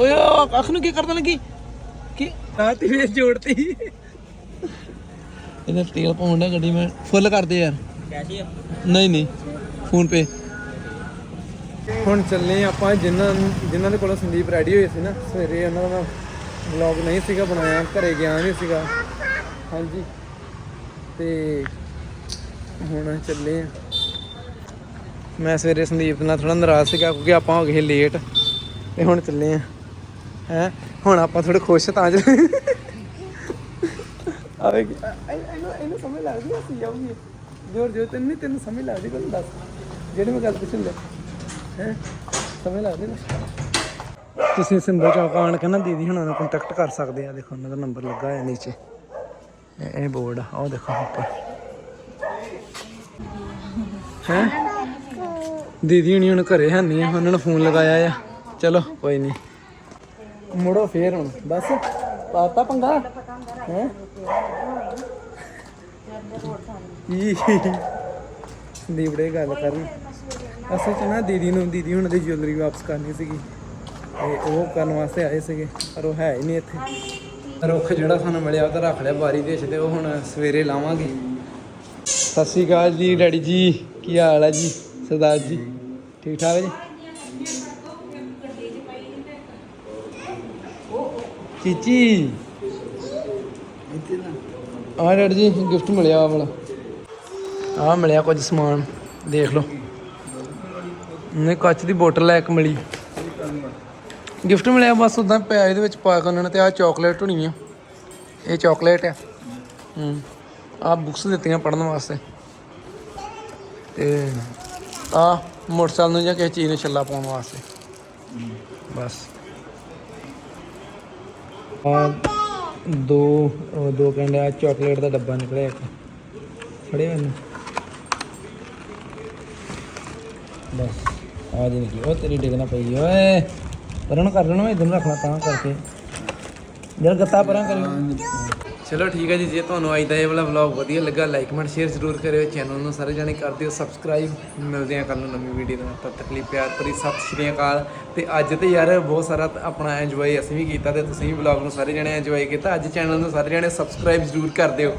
ਓਏ ਉਹ ਅੱਖ ਨੂੰ ਕੀ ਕਰਨ ਲੱਗੀ? ਕੀ? ਰਾਤ ਹੀ ਵੇਚ ਜੋੜਤੀ। ਇਹਦਾ ਤੇਲ ਪਾਉਂਦਾ ਗੱਡੀ ਮੈਂ। ਫੁੱਲ ਕਰਦੇ ਯਾਰ। ਨਹੀਂ ਨਹੀਂ। ਫੋਨ ਪੇ। ਹੁਣ ਚੱਲੇ ਆਪਾਂ ਜਿਨ੍ਹਾਂ ਜਿਨ੍ਹਾਂ ਦੇ ਕੋਲੋਂ ਸੰਦੀਪ ਰੈਡੀ ਹੋਏ ਸੀ ਨਾ, ਸਵੇਰੇ ਉਹਨਾਂ ਦਾ ਵਲੌਗ ਨਹੀਂ ਸੀਗਾ ਬਣਾਇਆ, ਘਰੇ ਗਿਆ ਨਹੀਂ ਸੀਗਾ। ਹਾਂਜੀ। ਤੇ ਹੁਣ ਚੱਲੇ ਆ ਮੈਂ ਸਵੇਰੇ ਸੰਦੀਪ ਨਾਲ ਥੋੜਾ ਨਾਰਾਜ਼ ਸੀਗਾ, ਕਿਉਂਕਿ ਆਪਾਂ ਹੋ ਗਏ ਲੇਟ ਤੇ ਹੁਣ ਚੱਲੇ ਆ ਹੈ? ਹੁਣ ਆਪਾਂ ਥੋੜੇ ਖੁਸ਼ ਤਾਂ ਅੱਜ ਆਵੇ ਇਹਨੂੰ ਇਹਨੂੰ ਸਮਝ ਲੱਗਦੀ ਸੀ ਜਾਊਗੀ ਜੋਰ ਜੋਰ ਤੈਨੂੰ ਤੈਨੂੰ ਸਮਝ ਲੱਗਦੀ ਕੋਈ ਦੱਸ। ਜਿਹੜੀ ਮੈਂ ਗੱਲ ਪੁੱਛਣ ਲੈ ਹੈ? ਸਮੇਂ ਲੱਗਦੀ ਨਾ। ਤੁਸੀਂ ਸਿੰਬਲ ਚੌਕ ਆਣ ਕੇ ਨਾ ਦੀਦੀ ਹੁਣਾਂ ਨਾਲ ਕੰਟੈਕਟ ਕਰ ਸਕਦੇ ਆ। ਦੇਖੋ, ਉਹਨਾਂ ਦਾ ਨੰਬਰ ਲੱਗਾ ਹੋਇਆ ਨੀਚੇ। ਇਹ ਬੋਰਡ ਆ। ਉਹ ਦੇਖੋ ਉੱਪਰ। ਹੈ? ਦੀਦੀ ਹੁਣੀ ਹੁਣ ਘਰੇ ਹੈ ਨਹੀਂ ਆ। ਉਹਨਾਂ ਨੂੰ ਫੋਨ ਲਗਾਇਆ ਆ। ਚਲੋ, ਕੋਈ ਨਹੀਂ ਮੁੜੋ ਫੇਰ ਹੁਣ। ਬਸ। ਪਾਤਾ ਪੰਗਾ? ਹੈ? ਦੀਵੜੇ ਗੱਲ ਕਰਨ। ਅਸਲ ਚ ਨਾ ਦੀਦੀ ਨੂੰ, ਦੀਦੀ ਹੁਣ ਦੀ ਜੁਐਲਰੀ ਵਾਪਸ ਕਰਨੀ ਸੀਗੀ। ਤੇ ਉਹ ਕਰਨ ਵਾਸਤੇ ਆਏ ਸੀਗੇ, ਪਰ ਉਹ ਹੈ ਹੀ ਨਹੀਂ ਇੱਥੇ। ਰੁੱਖ ਜਿਹੜਾ ਸਾਨੂੰ ਮਿਲਿਆ, ਉਹ ਤਾਂ ਰੱਖ ਲਿਆ ਬਾਰੀ ਦੇ ਵਿੱਚ ਤੇ ਉਹ ਹੁਣ ਸਵੇਰੇ ਲਾਵਾਂਗੇ। ਸਤਿ ਸ਼੍ਰੀ ਅਕਾਲ ਜੀ, ਡੈਡੀ ਜੀ, ਕੀ ਹਾਲ ਹੈ ਜੀ? ਸਰਦਾਰ ਜੀ, ਠੀਕ ਠਾਕ ਜੀ? ਚੀਚੀ। ਆ ਡੈਡੀ ਜੀ ਗਿਫਟ ਮਿਲਿਆ ਆ ਵਾਲਾ ਆ ਮਿਲਿਆ ਕੁਝ ਸਮਾਨ, ਦੇਖ ਲਓ। ਨੇ ਕੱਚ ਦੀ ਬੋਟਲ ਲੈ ਇੱਕ ਮਿਲੀ। ਗਿਫਟ ਮਿਲਿਆ, ਬਸ ਉਦਾਂ ਪਿਆ ਇਹਦੇ ਵਿੱਚ ਪਾ ਕੇ ਉਹਨਾਂ ਨੇ ਤੇ ਆ ਚਾਕਲੇਟ ਹੋਣੀ ਆ। ਇਹ ਚਾਕਲੇਟ ਆ। ਹੂੰ ਆ ਬੁੱਕਸ ਦਿੱਤੀਆਂ ਪੜਨ ਵਾਸਤੇ। ਤੇ ਆ ਮੋਟਰਸਾਈਕਲ ਨੂੰ ਜਾਂ ਕਿਸੇ ਚੀਜ਼ ਨੂੰ ਛੱਲਾ ਪਾਉਣ ਵਾਸਤੇ। ਬਸ। ਆ ਦੋ ਦੋ ਕਹਿੰਦੇ ਆ ਚਾਕਲੇਟ ਦਾ ਡੱਬਾ ਨਿਕਲਿਆ ਇੱਕ। ਫੜੇ ਮੈਨੂੰ। ਬਸ। ਆ ਜੀ ਨਿਕਲੀ ਉਹ ਤੇਰੀ ਡਿੱਗਣਾ ਪਈ, ਓਏ। ਪਰਾਂ ਨੂੰ ਕਰ ਲੈਣਾ ਇਧਰ ਨੂੰ ਰੱਖਣਾ ਤਾਂ ਕਰਕੇ। ਜਦ ਗੱਤਾ ਪਰਾਂ ਕਰਿਓ। ਚਲੋ ਠੀਕ ਹੈ ਜੀ, ਜੇ ਤੁਹਾਨੂੰ ਅੱਜ ਦਾ ਇਹ ਵਾਲਾ ਵਲੌਗ ਵਧੀਆ ਲੱਗਾ ਲਾਈਕ ਕਮੈਂਟ ਸ਼ੇਅਰ ਜ਼ਰੂਰ ਕਰਿਓ। ਚੈਨਲ ਨੂੰ ਸਾਰੇ ਜਾਣੇ ਕਰ ਦਿਓ ਸਬਸਕ੍ਰਾਈਬ ਮਿਲਦੇ ਹਾਂ ਕੱਲ ਨੂੰ ਨਵੀਂ ਵੀਡੀਓ ਨਾਲ। ਤਦ ਤੱਕ ਲਈ ਪਿਆਰ ਭਰੀ ਸਤਿ ਸ਼੍ਰੀ ਅਕਾਲ। ਤੇ ਅੱਜ ਤੇ ਯਾਰ ਬਹੁਤ ਸਾਰਾ ਆਪਣਾ ਇੰਜੋਏ ਅਸੀਂ ਵੀ ਕੀਤਾ ਤੇ ਤੁਸੀਂ ਵੀ ਵਲੌਗ ਨੂੰ ਸਾਰੇ ਜਾਣੇ ਇੰਜੋਏ ਕੀਤਾ। ਅੱਜ ਚੈਨਲ ਨੂੰ ਸਾਰੇ ਜਾਣੇ ਸਬਸਕ੍ਰਾਈਬ ਜ਼ਰੂਰ ਕਰ ਦਿਓ।